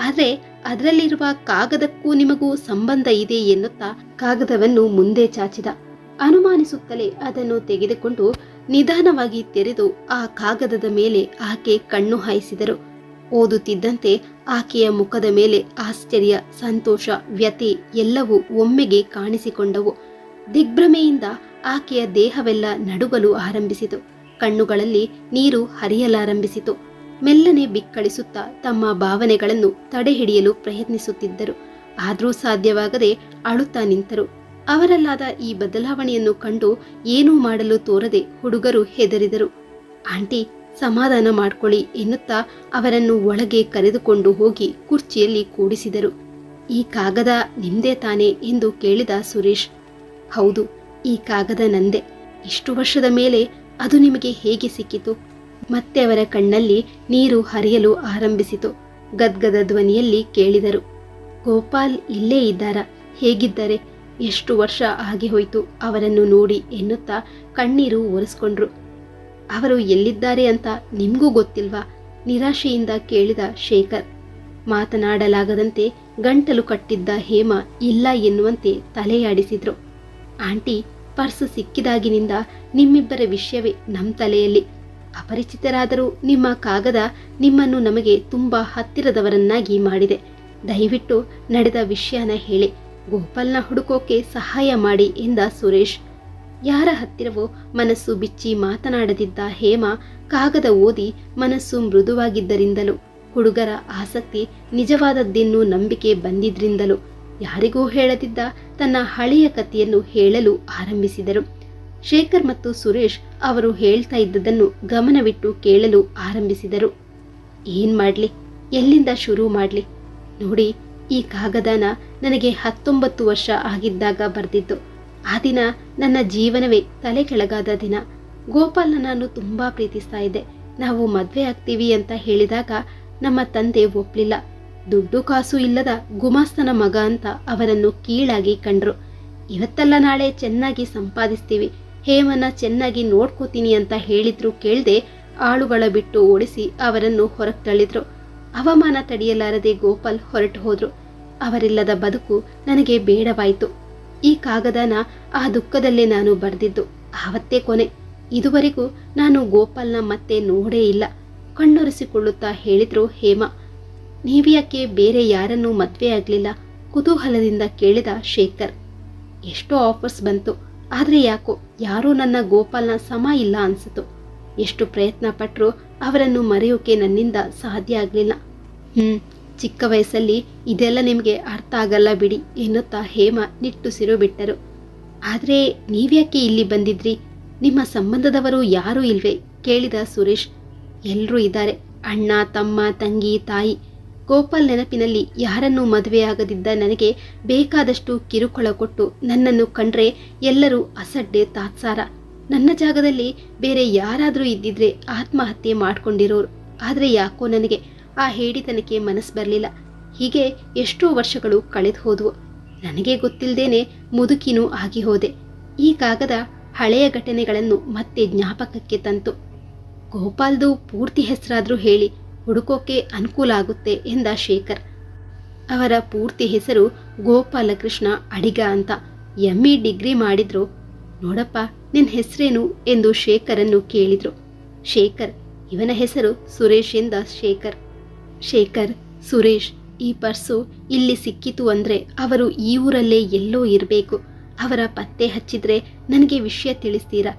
ಆದರೆ ಅದರಲ್ಲಿರುವ ಕಾಗದಕ್ಕೂ ನಿಮಗೂ ಸಂಬಂಧ ಇದೆ ಎನ್ನುತ್ತಾ ಕಾಗದವನ್ನು ಮುಂದೆ ಚಾಚಿದ. ಅನುಮಾನಿಸುತ್ತಲೇ ಅದನ್ನು ತೆಗೆದುಕೊಂಡು ನಿಧಾನವಾಗಿ ತೆರೆದು ಆ ಕಾಗದದ ಮೇಲೆ ಆಕೆ ಕಣ್ಣು ಹಾಯಿಸಿದರು. ಓದುತ್ತಿದ್ದಂತೆ ಆಕೆಯ ಮುಖದ ಮೇಲೆ ಆಶ್ಚರ್ಯ, ಸಂತೋಷ ವ್ಯತಿ ಎಲ್ಲವೂ ಒಮ್ಮೆಗೆ ಕಾಣಿಸಿಕೊಂಡವು. ದಿಗ್ಭ್ರಮೆಯಿಂದ ಆಕೆಯ ದೇಹವೆಲ್ಲ ನಡುಗಲು ಆರಂಭಿಸಿತು. ಕಣ್ಣುಗಳಲ್ಲಿ ನೀರು ಹರಿಯಲಾರಂಭಿಸಿತು. ಮೆಲ್ಲನೆ ಬಿಕ್ಕಳಿಸುತ್ತಾ ತಮ್ಮ ಭಾವನೆಗಳನ್ನು ತಡೆಹಿಡಿಯಲು ಪ್ರಯತ್ನಿಸುತ್ತಿದ್ದರು. ಆದರೂ ಸಾಧ್ಯವಾಗದೆ ಅಳುತ್ತಾ ನಿಂತರು. ಅವರಲ್ಲಾದ ಈ ಬದಲಾವಣೆಯನ್ನು ಕಂಡು ಏನೂ ಮಾಡಲು ತೋರದೆ ಹುಡುಗರು ಹೆದರಿದರು. ಆಂಟಿ, ಸಮಾಧಾನ ಮಾಡ್ಕೊಳ್ಳಿ ಎನ್ನುತ್ತಾ ಅವರನ್ನು ಒಳಗೆ ಕರೆದುಕೊಂಡು ಹೋಗಿ ಕುರ್ಚಿಯಲ್ಲಿ ಕೂಡಿಸಿದರು. ಈ ಕಾಗದ ನಿಂದೇ ತಾನೆ ಎಂದು ಕೇಳಿದ ಸುರೇಶ್. ಹೌದು, ಈ ಕಾಗದ ನಂದೆ. ಇಷ್ಟು ವರ್ಷದ ಮೇಲೆ ಅದು ನಿಮಗೆ ಹೇಗೆ ಸಿಕ್ಕಿತು? ಮತ್ತೆ ಅವರ ಕಣ್ಣಲ್ಲಿ ನೀರು ಹರಿಯಲು ಆರಂಭಿಸಿತು. ಗದ್ಗದ ಧ್ವನಿಯಲ್ಲಿ ಕೇಳಿದರು, ಗೋಪಾಲ್ ಇಲ್ಲೇ ಇದ್ದಾರಾ? ಹೇಗಿದ್ದಾರೆ? ಎಷ್ಟು ವರ್ಷ ಆಗಿ ಹೋಯ್ತು ಅವರನ್ನು ನೋಡಿ ಎನ್ನುತ್ತಾ ಕಣ್ಣೀರು ಒರೆಸ್ಕೊಂಡ್ರು. ಅವರು ಎಲ್ಲಿದ್ದಾರೆ ಅಂತ ನಿಮ್ಗೂ ಗೊತ್ತಿಲ್ವಾ? ನಿರಾಶೆಯಿಂದ ಕೇಳಿದ ಶೇಖರ್. ಮಾತನಾಡಲಾಗದಂತೆ ಗಂಟಲು ಕಟ್ಟಿದ್ದ ಹೇಮ ಇಲ್ಲ ಎನ್ನುವಂತೆ ತಲೆಯಾಡಿಸಿದ್ರು. ಆಂಟಿ, ಪರ್ಸು ಸಿಕ್ಕಿದಾಗಿನಿಂದ ನಿಮ್ಮಿಬ್ಬರ ವಿಷಯವೇ ನಮ್ಮ ತಲೆಯಲ್ಲಿ. ಅಪರಿಚಿತರಾದರೂ ನಿಮ್ಮ ಕಾಗದ ನಿಮ್ಮನ್ನು ನಮಗೆ ತುಂಬಾ ಹತ್ತಿರದವರನ್ನಾಗಿ ಮಾಡಿದೆ. ದಯವಿಟ್ಟು ನಡೆದ ವಿಷಯನ ಹೇಳಿ. ಗೋಪಾಲ್ನ ಹುಡುಕೋಕೆ ಸಹಾಯ ಮಾಡಿ ಎಂದ ಸುರೇಶ್. ಯಾರ ಹತ್ತಿರವೋ ಮನಸ್ಸು ಬಿಚ್ಚಿ ಮಾತನಾಡದಿದ್ದ ಹೇಮ ಕಾಗದ ಓದಿ ಮನಸ್ಸು ಮೃದುವಾಗಿದ್ದರಿಂದಲೂ, ಹುಡುಗರ ಆಸಕ್ತಿ ನಿಜವಾದದ್ದೆನ್ನು ನಂಬಿಕೆ ಬಂದಿದ್ರಿಂದಲೂ, ಯಾರಿಗೂ ಹೇಳದಿದ್ದ ತನ್ನ ಹಳೆಯ ಕಥೆಯನ್ನು ಹೇಳಲು ಆರಂಭಿಸಿದರು. ಶೇಖರ್ ಮತ್ತು ಸುರೇಶ್ ಅವರು ಹೇಳ್ತಾ ಇದ್ದದನ್ನು ಗಮನವಿಟ್ಟು ಕೇಳಲು ಆರಂಭಿಸಿದರು. ಏನ್ ಮಾಡ್ಲಿ? ಎಲ್ಲಿಂದ ಶುರು ಮಾಡ್ಲಿ? ನೋಡಿ, ಈ ಕಾಗದಾನ ನನಗೆ ಹತ್ತೊಂಬತ್ತು ವರ್ಷ ಆಗಿದ್ದಾಗ ಬರ್ದಿತ್ತು ಆ ದಿನ ನನ್ನ ಜೀವನವೇ ತಲೆ ಕೆಳಗಾದ ದಿನ. ಗೋಪಾಲ್ನ ನಾನು ತುಂಬಾ ಪ್ರೀತಿಸ್ತಾ ಇದ್ದೆ. ನಾವು ಮದ್ವೆ ಆಗ್ತೀವಿ ಅಂತ ಹೇಳಿದಾಗ ನಮ್ಮ ತಂದೆ ಒಪ್ಲಿಲ್ಲ. ದುಡ್ಡು ಕಾಸು ಇಲ್ಲದ ಗುಮಾಸ್ತನ ಮಗ ಅಂತ ಅವರನ್ನು ಕೀಳಾಗಿ ಕಂಡ್ರು. ಇವತ್ತಲ್ಲ ನಾಳೆ ಚೆನ್ನಾಗಿ ಸಂಪಾದಿಸ್ತೀವಿ. ಹೇಮನ ಚೆನ್ನಾಗಿ ನೋಡ್ಕೋತೀನಿ ಅಂತ ಹೇಳಿದ್ರು ಕೇಳ್ದೆ ಆಳುಗಳ ಬಿಟ್ಟು ಓಡಿಸಿ ಅವರನ್ನು ಹೊರಗೆ ತಳ್ಳಿದ್ರು. ಅವಮಾನ ತಡೆಯಲಾರದೆ ಗೋಪಾಲ್ ಹೊರಟು ಹೋದ್ರು. ಅವರಿಲ್ಲದ ಬದುಕು ನನಗೆ ಬೇಡವಾಯಿತು. ಈ ಕಾಗದನ, ಆ ದುಃಖದಲ್ಲೇ ನಾನು ಬರೆದಿದ್ದು. ಆವತ್ತೇ ಕೊನೆ. ಇದುವರೆಗೂ ನಾನು ಗೋಪಾಲ್ನ ಮತ್ತೆ ನೋಡೇ ಇಲ್ಲ. ಕಣ್ಣೊರೆಸಿಕೊಳ್ಳುತ್ತಾ ಹೇಳಿದ್ರು ಹೇಮ. ನೀವ್ಯಾಕೆ ಬೇರೆ ಯಾರನ್ನೂ ಮದುವೆ ಆಗಲಿಲ್ಲ? ಕುತೂಹಲದಿಂದ ಕೇಳಿದ ಶೇಖರ್. ಎಷ್ಟೋ ಆಫರ್ಸ್ ಬಂತು. ಆದರೆ ಯಾಕೋ ಯಾರೂ ನನ್ನ ಗೋಪಾಲ್ನ ಸಮ ಇಲ್ಲ ಅನಿಸಿತು. ಎಷ್ಟು ಪ್ರಯತ್ನ ಪಟ್ಟರೂ ಅವರನ್ನು ಮರೆಯೋಕೆ ನನ್ನಿಂದ ಸಾಧ್ಯ ಆಗಲಿಲ್ಲ. ಹ್ಞೂ ಚಿಕ್ಕ ವಯಸ್ಸಲ್ಲಿ ಇದೆಲ್ಲ ನಿಮಗೆ ಅರ್ಥ ಆಗಲ್ಲ ಬಿಡಿ ಎನ್ನುತ್ತಾ ಹೇಮ ನಿಟ್ಟುಸಿರು ಬಿಟ್ಟರು. ಆದರೆ ನೀವ್ಯಾಕೆ ಇಲ್ಲಿ ಬಂದಿದ್ರಿ? ನಿಮ್ಮ ಸಂಬಂಧದವರು ಯಾರೂ ಇಲ್ವೇ? ಕೇಳಿದ ಸುರೇಶ್. ಎಲ್ಲರೂ ಇದ್ದಾರೆ. ಅಣ್ಣ, ತಮ್ಮ, ತಂಗಿ, ತಾಯಿ. ಗೋಪಾಲ್ ನೆನಪಿನಲ್ಲಿ ಯಾರನ್ನೂ ಮದುವೆಯಾಗದಿದ್ದ ನನಗೆ ಬೇಕಾದಷ್ಟು ಕಿರುಕುಳ ಕೊಟ್ಟು ನನ್ನನ್ನು ಕಂಡ್ರೆ ಎಲ್ಲರೂ ಅಸಡ್ಡೆ ತಾತ್ಸಾರ. ನನ್ನ ಜಾಗದಲ್ಲಿ ಬೇರೆ ಯಾರಾದರೂ ಇದ್ದಿದ್ರೆ ಆತ್ಮಹತ್ಯೆ ಮಾಡ್ಕೊಂಡಿರೋರು. ಆದರೆ ಯಾಕೋ ನನಗೆ ಆ ಹೇಡಿತನಕ್ಕೆ ಮನಸ್ಸು ಬರಲಿಲ್ಲ. ಹೀಗೆ ಎಷ್ಟೋ ವರ್ಷಗಳು ಕಳೆದು ಹೋದವು. ನನಗೆ ಗೊತ್ತಿಲ್ಲದೇನೆ ಮುದುಕಿನೂ ಆಗಿ ಹೋದೆ. ಈ ಕಾಗದ ಹಳೆಯ ಘಟನೆಗಳನ್ನು ಮತ್ತೆ ಜ್ಞಾಪಕಕ್ಕೆ ತಂತು. ಗೋಪಾಲ್ದು ಪೂರ್ತಿ ಹೆಸರಾದರೂ ಹೇಳಿ ಹುಡುಕೋಕೆ ಅನುಕೂಲ ಆಗುತ್ತೆ ಎಂದ ಶೇಖರ್. ಅವರ ಪೂರ್ತಿ ಹೆಸರು ಗೋಪಾಲಕೃಷ್ಣ ಅಡಿಗ ಅಂತ. ಎಂ ಇ ಡಿಗ್ರಿ ಮಾಡಿದ್ರು. ನೋಡಪ್ಪ ನಿನ್ನ ಹೆಸರೇನು ಎಂದು ಶೇಖರನ್ನು ಕೇಳಿದ್ರು. ಶೇಖರ್, ಇವನ ಹೆಸರು ಸುರೇಶ್ ಎಂದ ಶೇಖರ್. ಶೇಖರ್, ಸುರೇಶ್, ಈ ಪರ್ಸು ಇಲ್ಲಿ ಸಿಕ್ಕಿತು ಅಂದ್ರೆ ಅವರು ಈ ಊರಲ್ಲೇ ಎಲ್ಲೋ ಇರಬೇಕು. ಅವರ ಪತ್ತೆ ಹಚ್ಚಿದ್ರೆ ನನಗೆ ವಿಷಯ ತಿಳಿಸ್ತೀರಾ?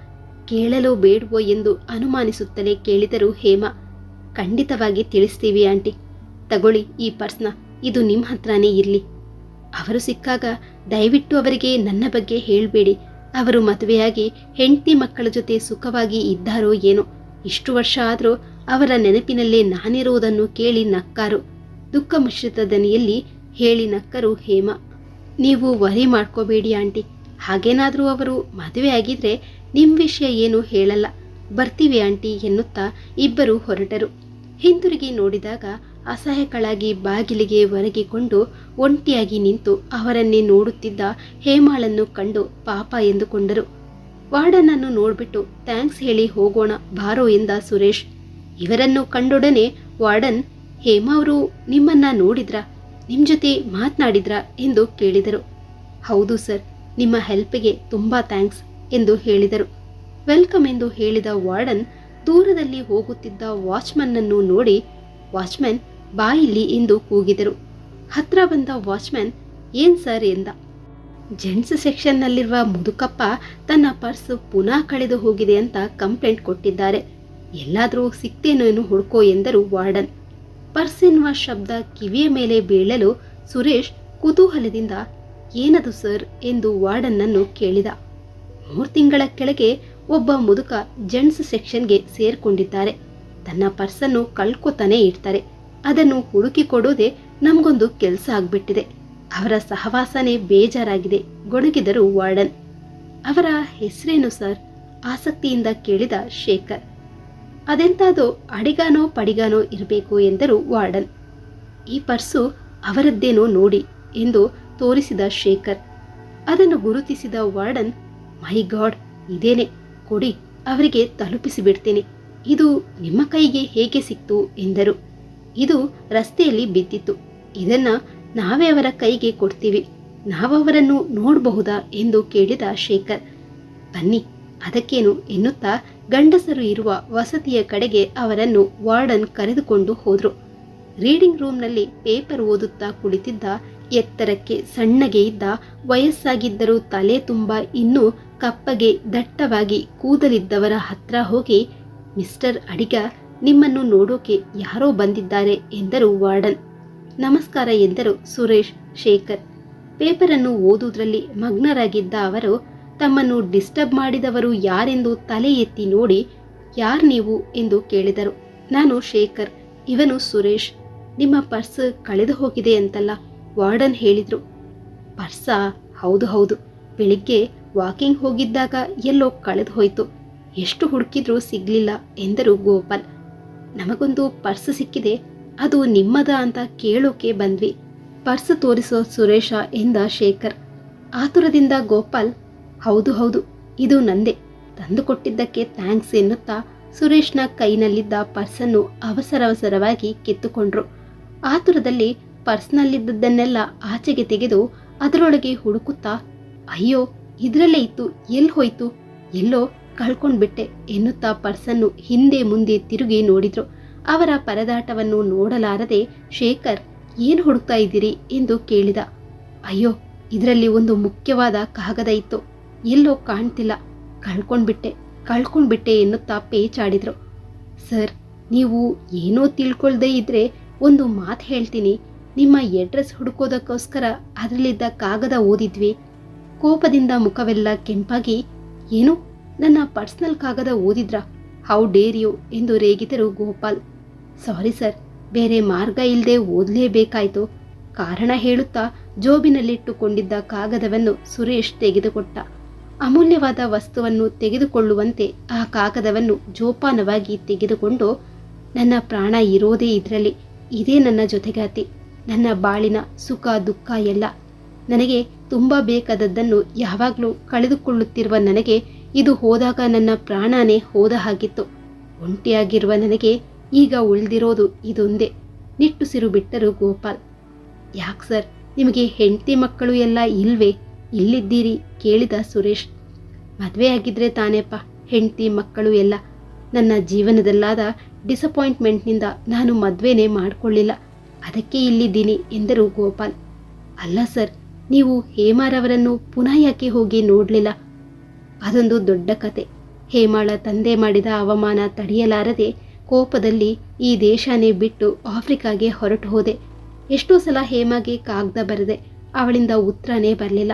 ಕೇಳಲು ಬೇಡವೋ ಎಂದು ಅನುಮಾನಿಸುತ್ತಲೇ ಕೇಳಿದರು ಹೇಮ. ಖಂಡಿತವಾಗಿ ತಿಳಿಸ್ತೀವಿ, ಆಂಟಿ. ತಗೊಳ್ಳಿ ಈ ಪರ್ಸ್ನ. ಇದು ನಿಮ್ಮ ಹತ್ರನೇ ಇರಲಿ. ಅವರು ಸಿಕ್ಕಾಗ ದಯವಿಟ್ಟು ಅವರಿಗೆ ನನ್ನ ಬಗ್ಗೆ ಹೇಳಬೇಡಿ. ಅವರು ಮದುವೆಯಾಗಿ ಹೆಂಡತಿ ಮಕ್ಕಳ ಜೊತೆ ಸುಖವಾಗಿ ಇದ್ದಾರೋ ಏನೋ. ಇಷ್ಟು ವರ್ಷ ಆದರೂ ಅವರ ನೆನಪಿನಲ್ಲೇ ನಾನಿರುವುದನ್ನು ಕೇಳಿ ನಕ್ಕಾರು. ದುಃಖ ಮಿಶ್ರಿತ ದನಿಯಲ್ಲಿ ಹೇಳಿ ನಕ್ಕರು ಹೇಮ. ನೀವು ವರಿ ಮಾಡ್ಕೋಬೇಡಿ, ಆಂಟಿ. ಹಾಗೇನಾದರೂ ಅವರು ಮದುವೆ ಆಗಿದ್ರೆ ನಿಮ್ಮ ವಿಷಯ ಏನು ಹೇಳಲ್ಲ. ಬರ್ತೀವಿ, ಆಂಟಿ ಎನ್ನುತ್ತಾ ಇಬ್ಬರು ಹೊರಟರು. ಹಿಂದಿರುಗಿ ನೋಡಿದಾಗ ಅಸಹಾಯಕಳಾಗಿ ಬಾಗಿಲಿಗೆ ಒರಗಿಕೊಂಡು ಒಂಟಿಯಾಗಿ ನಿಂತು ಅವರನ್ನೇ ನೋಡುತ್ತಿದ್ದ ಹೇಮಾಳನ್ನು ಕಂಡು ಪಾಪ ಎಂದುಕೊಂಡರು. ವಾರ್ಡನನ್ನು ನೋಡ್ಬಿಟ್ಟು, ಥ್ಯಾಂಕ್ಸ್ ಹೇಳಿ ಹೋಗೋಣ, ಬಾರೋ ಎಂದ ಸುರೇಶ್. ಇವರನ್ನು ಕಂಡೊಡನೆ ವಾರ್ಡನ್, ಹೇಮಾ ಅವರು ನಿಮ್ಮನ್ನ ನೋಡಿದ್ರಾ? ನಿಮ್ ಜೊತೆ ಮಾತನಾಡಿದ್ರಾ? ಎಂದು ಕೇಳಿದರು. ಹೌದು ಸರ್, ನಿಮ್ಮ ಹೆಲ್ಪ್ಗೆ ತುಂಬಾ ಥ್ಯಾಂಕ್ಸ್ ಎಂದು ಹೇಳಿದರು. ವೆಲ್ಕಮ್ ಎಂದು ಹೇಳಿದ ವಾರ್ಡನ್ ದೂರದಲ್ಲಿ ಹೋಗುತ್ತಿದ್ದ ವಾಚ್ಮನ್ನನ್ನು ನೋಡಿ ವಾಚ್ಮನ್ ಬಾಯಿಲಿ ಎಂದು ಕೂಗಿದರು. ಹತ್ರ ಬಂದ ವಾಚ್ಮನ್, ಏನ್ ಸರ್ ಎಂದ? ಜೆಂಟ್ಸ್ ಸೆಕ್ಷನ್ನಲ್ಲಿರುವ ಮುದುಕಪ್ಪ ತನ್ನ ಪರ್ಸ್ ಪುನಃ ಕಳೆದು ಹೋಗಿದೆ ಅಂತ ಕಂಪ್ಲೇಂಟ್ ಕೊಟ್ಟಿದ್ದಾರೆ. ಎಲ್ಲಾದರೂ ಸಿಕ್ತೇನೇನು ಹುಡ್ಕೋ ಎಂದರು ವಾರ್ಡನ್. ಪರ್ಸ್ ಎನ್ನುವ ಶಬ್ದ ಕಿವಿಯ ಮೇಲೆ ಬೀಳಲು ಸುರೇಶ್ ಕುತೂಹಲದಿಂದ, ಏನದು ಸರ್? ಎಂದು ವಾರ್ಡನ್ನನ್ನು ಕೇಳಿದ. ಮೂರು ತಿಂಗಳ ಕೆಳಗೆ ಒಬ್ಬ ಮುದುಕ ಜೆಂಟ್ಸ್ ಸೆಕ್ಷನ್ಗೆ ಸೇರ್ಕೊಂಡಿದ್ದಾರೆ. ತನ್ನ ಪರ್ಸನ್ನು ಕಳ್ಕೊತಾನೆ ಇರ್ತಾರೆ. ಅದನ್ನು ಹುಡುಕಿ ಕೊಡೋದೇ ನಮಗೊಂದು ಕೆಲಸ ಆಗ್ಬಿಟ್ಟಿದೆ. ಅವರ ಸಹವಾಸನೆ ಬೇಜಾರಾಗಿದೆ, ಗೊಣಗಿದರು ವಾರ್ಡನ್. ಅವರ ಹೆಸರೇನು ಸರ್? ಆಸಕ್ತಿಯಿಂದ ಕೇಳಿದ ಶೇಖರ್. ಅದೆಂತಾದೋ ಅಡಿಗಾನೋ ಪಡಿಗಾನೋ ಇರಬೇಕು ಎಂದರು ವಾರ್ಡನ್. ಈ ಪರ್ಸು ಅವರದ್ದೇನೋ ನೋಡಿ ಎಂದು ತೋರಿಸಿದ ಶೇಖರ್. ಅದನ್ನು ಗುರುತಿಸಿದ ವಾರ್ಡನ್, ಮೈ ಗಾಡ್, ಇದೇನೆ. ಕೊಡಿ ಅವರಿಗೆ ತಲುಪಿಸಿಬಿಡ್ತೀನಿ ಇದು ನಿಮ್ಮ ಕೈಗೆ ಹೇಗೆ ಸಿಕ್ತು ಎಂದರು. ಇದು ರಸ್ತೆಯಲ್ಲಿ ಬಿದ್ದಿತ್ತು. ಇದನ್ನ ನಾವೇ ಅವರ ಕೈಗೆ ಕೊಡ್ತೀವಿ. ನಾವವರನ್ನು ನೋಡಬಹುದಾ ಎಂದು ಕೇಳಿದ ಶೇಖರ್. ಬನ್ನಿ, ಅದಕ್ಕೇನು ಎನ್ನುತ್ತಾ ಗಂಡಸರು ಇರುವ ವಸತಿಯ ಕಡೆಗೆ ಅವರನ್ನು ವಾರ್ಡನ್ ಕರೆದುಕೊಂಡು ಹೋದರು. ರೀಡಿಂಗ್ ರೂಮ್ನಲ್ಲಿ ಪೇಪರ್ ಓದುತ್ತಾ ಕುಳಿತಿದ್ದ ಎತ್ತರಕ್ಕೆ ಸಣ್ಣಗೆ ಇದ್ದ ವಯಸ್ಸಾಗಿದ್ದರೂ ತಲೆ ತುಂಬ ಇನ್ನೂ ಕಪ್ಪಗೆ ದಟ್ಟವಾಗಿ ಕೂದಲಿದ್ದವರ ಹತ್ರ ಹೋಗಿ, ಮಿಸ್ಟರ್ ಅಡಿಗ, ನಿಮ್ಮನ್ನು ನೋಡೋಕೆ ಯಾರೋ ಬಂದಿದ್ದಾರೆ ಎಂದರು ವಾರ್ಡನ್. ನಮಸ್ಕಾರ ಎಂದರು ಸುರೇಶ್ ಶೇಖರ್. ಪೇಪರನ್ನು ಓದುವುದರಲ್ಲಿ ಮಗ್ನರಾಗಿದ್ದ ಅವರು, ತಮ್ಮನ್ನು ಡಿಸ್ಟರ್ಬ್ ಮಾಡಿದವರು ಯಾರೆಂದು ತಲೆ ಎತ್ತಿ ನೋಡಿ ಯಾರ್ ನೀವು? ಎಂದು ಕೇಳಿದರು. ನಾನು ಶೇಖರ್, ಇವನು ಸುರೇಶ್. ನಿಮ್ಮ ಪರ್ಸ್ ಕಳೆದು ಹೋಗಿದೆ ಅಂತಲ್ಲ, ವಾರ್ಡನ್ ಹೇಳಿದರು. ಪರ್ಸಾ? ಹೌದು ಹೌದು. ಬೆಳಿಗ್ಗೆ ವಾಕಿಂಗ್ ಹೋಗಿದ್ದಾಗ ಎಲ್ಲೋ ಕಳೆದು ಹೋಯಿತು. ಎಷ್ಟು ಹುಡುಕಿದ್ರೂ ಸಿಗ್ಲಿಲ್ಲ ಎಂದರು ಗೋಪಾಲ್. ನಮಗೊಂದು ಪರ್ಸ್ ಸಿಕ್ಕಿದೆ, ಅದು ನಿಮ್ಮದ ಅಂತ ಕೇಳೋಕೆ ಬಂದ್ವಿ. ಪರ್ಸ್ ತೋರಿಸೋ ಸುರೇಶ ಎಂದ ಶೇಖರ್. ಆತುರದಿಂದ ಗೋಪಾಲ್, ಹೌದು ಹೌದು, ಇದು ನಂದೆ. ತಂದು ಕೊಟ್ಟಿದ್ದಕ್ಕೆ ಥ್ಯಾಂಕ್ಸ್ ಎನ್ನುತ್ತಾ ಸುರೇಶ್ನ ಕೈನಲ್ಲಿದ್ದ ಪರ್ಸನ್ನು ಅವಸರವಸರವಾಗಿ ಕಿತ್ತುಕೊಂಡ್ರು. ಆತುರದಲ್ಲಿ ಪರ್ಸ್ನಲ್ಲಿದ್ದದ್ದನ್ನೆಲ್ಲ ಆಚೆಗೆ ತೆಗೆದು ಅದರೊಳಗೆ ಹುಡುಕುತ್ತಾ, ಅಯ್ಯೋ ಇದರಲ್ಲೇ ಇತ್ತು ಎಲ್ಲಿ ಹೋಯ್ತು? ಎಲ್ಲೋ ಕಳ್ಕೊಂಡ್ಬಿಟ್ಟೆ ಎನ್ನುತ್ತಾ ಪರ್ಸನ್ನು ಹಿಂದೆ ಮುಂದೆ ತಿರುಗಿ ನೋಡಿದ್ರು. ಅವರ ಪರದಾಟವನ್ನು ನೋಡಲಾರದೆ, ಶೇಖರ್, ಏನು ಹುಡುಕ್ತಾ ಇದ್ದೀರಿ? ಎಂದು ಕೇಳಿದ. ಅಯ್ಯೋ, ಇದರಲ್ಲಿ ಒಂದು ಮುಖ್ಯವಾದ ಕಾಗದ ಇತ್ತು. ಎಲ್ಲೋ ಕಾಣ್ತಿಲ್ಲ. ಕಳ್ಕೊಂಡ್ಬಿಟ್ಟೆ ಕಳ್ಕೊಂಡ್ಬಿಟ್ಟೆ ಎನ್ನುತ್ತಾ ಪೇಚಾಡಿದ್ರು. ಸರ್, ನೀವು ಏನೋ ತಿಳ್ಕೊಳ್ದೇ ಇದ್ರೆ ಒಂದು ಮಾತು ಹೇಳ್ತೀನಿ. ನಿಮ್ಮ ಅಡ್ರೆಸ್ ಹುಡುಕೋದಕ್ಕೋಸ್ಕರ ಅದರಲ್ಲಿದ್ದ ಕಾಗದ ಓದಿದ್ವಿ. ಕೋಪದಿಂದ ಮುಖವೆಲ್ಲ ಕೆಂಪಾಗಿ, ಏನು? ನನ್ನ ಪರ್ಸನಲ್ ಕಾಗದ ಓದಿದ್ರ? How dare you? ಎಂದು ರೇಗಿದರು ಗೋಪಾಲ್. ಸಾರಿ ಸರ್, ಬೇರೆ ಮಾರ್ಗ ಇಲ್ಲದೆ ಓದಲೇಬೇಕಾಯಿತು. ಕಾರಣ ಹೇಳುತ್ತಾ ಜೋಬಿನಲ್ಲಿಟ್ಟುಕೊಂಡಿದ್ದ ಕಾಗದವನ್ನು ಸುರೇಶ್ ತೆಗೆದುಕೊಟ್ಟ. ಅಮೂಲ್ಯವಾದ ವಸ್ತುವನ್ನು ತೆಗೆದುಕೊಳ್ಳುವಂತೆ ಆ ಕಾಗದವನ್ನು ಜೋಪಾನವಾಗಿ ತೆಗೆದುಕೊಂಡು, ನನ್ನ ಪ್ರಾಣ ಇರೋದೇ ಇದರಲ್ಲಿ, ಇದೇ ನನ್ನ ಜೊತೆಗಾತಿ ನನ್ನ ಬಾಳಿನ ಸುಖ ದುಃಖ ಎಲ್ಲ. ನನಗೆ ತುಂಬ ಬೇಕಾದದ್ದನ್ನು ಯಾವಾಗಲೂ ಕಳೆದುಕೊಳ್ಳುತ್ತಿರುವ ನನಗೆ ಇದು ಹೋದಾಗ ನನ್ನ ಪ್ರಾಣನೇ ಹೋದ ಹಾಗಿತ್ತು. ಒಂಟಿಯಾಗಿರುವ ನನಗೆ ಈಗ ಉಳಿದಿರೋದು ಇದೊಂದೇ. ನಿಟ್ಟುಸಿರು ಬಿಟ್ಟರು ಗೋಪಾಲ್. ಯಾಕೆ ಸರ್, ನಿಮಗೆ ಹೆಂಡತಿ ಮಕ್ಕಳು ಎಲ್ಲ ಇಲ್ವೇ? ಇಲ್ಲಿದ್ದೀರಿ ಕೇಳಿದ ಸುರೇಶ್. ಮದುವೆ ಆಗಿದ್ರೆ ತಾನೇಪ್ಪ, ಹೆಂಡತಿ ಮಕ್ಕಳು ಎಲ್ಲ. ನನ್ನ ಜೀವನದಲ್ಲಾದ ಡಿಸಪಾಯಿಂಟ್ಮೆಂಟ್ನಿಂದ ನಾನು ಮದುವೆನೇ ಮಾಡಿಕೊಳ್ಳಿಲ್ಲ. ಅದಕ್ಕೆ ಇಲ್ಲಿದ್ದೀನಿ ಎಂದರು ಗೋಪಾಲ್. ಅಲ್ಲ ಸರ್ ನೀವು ಹೇಮಾರವರನ್ನು ಪುನಃ ಯಾಕೆ ಹೋಗಿ ನೋಡಲಿಲ್ಲ? ಅದೊಂದು ದೊಡ್ಡ ಕತೆ. ಹೇಮಾಳ ತಂದೆ ಮಾಡಿದ ಅವಮಾನ ತಡೆಯಲಾರದೆ ಕೋಪದಲ್ಲಿ ಈ ದೇಶನೇ ಬಿಟ್ಟು ಆಫ್ರಿಕಾಗೆ ಹೊರಟು ಹೋದೆ. ಎಷ್ಟೋ ಸಲ ಹೇಮಾಗೆ ಕಾಗ್ದ ಬರದೆ. ಅವಳಿಂದ ಉತ್ತರನೇ ಬರಲಿಲ್ಲ.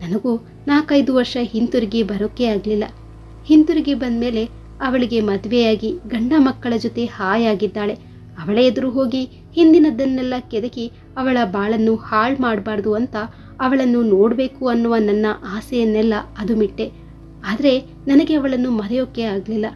ನನಗೂ ನಾಲ್ಕೈದು ವರ್ಷ ಹಿಂತಿರುಗಿ ಬರೋಕೆ ಆಗಲಿಲ್ಲ. ಹಿಂತಿರುಗಿ ಬಂದಮೇಲೆ ಅವಳಿಗೆ ಮದುವೆಯಾಗಿ ಗಂಡ ಮಕ್ಕಳ ಜೊತೆ ಹಾಯಾಗಿದ್ದಾಳೆ. ಅವಳೇ ಎದುರು ಹೋಗಿ ಹಿಂದಿನದ್ದನ್ನೆಲ್ಲ ಕೆದಕಿ ಅವಳ ಬಾಳನ್ನು ಹಾಳು ಮಾಡಬಾರ್ದು ಅಂತ ಅವಳನ್ನು ನೋಡಬೇಕು ಅನ್ನುವ ನನ್ನ ಆಸೆಯನ್ನೆಲ್ಲ ಅದು ಮಿಟ್ಟೆ. ಆದರೆ ನನಗೆ ಅವಳನ್ನು ಮರೆಯೋಕೆ ಆಗಲಿಲ್ಲ.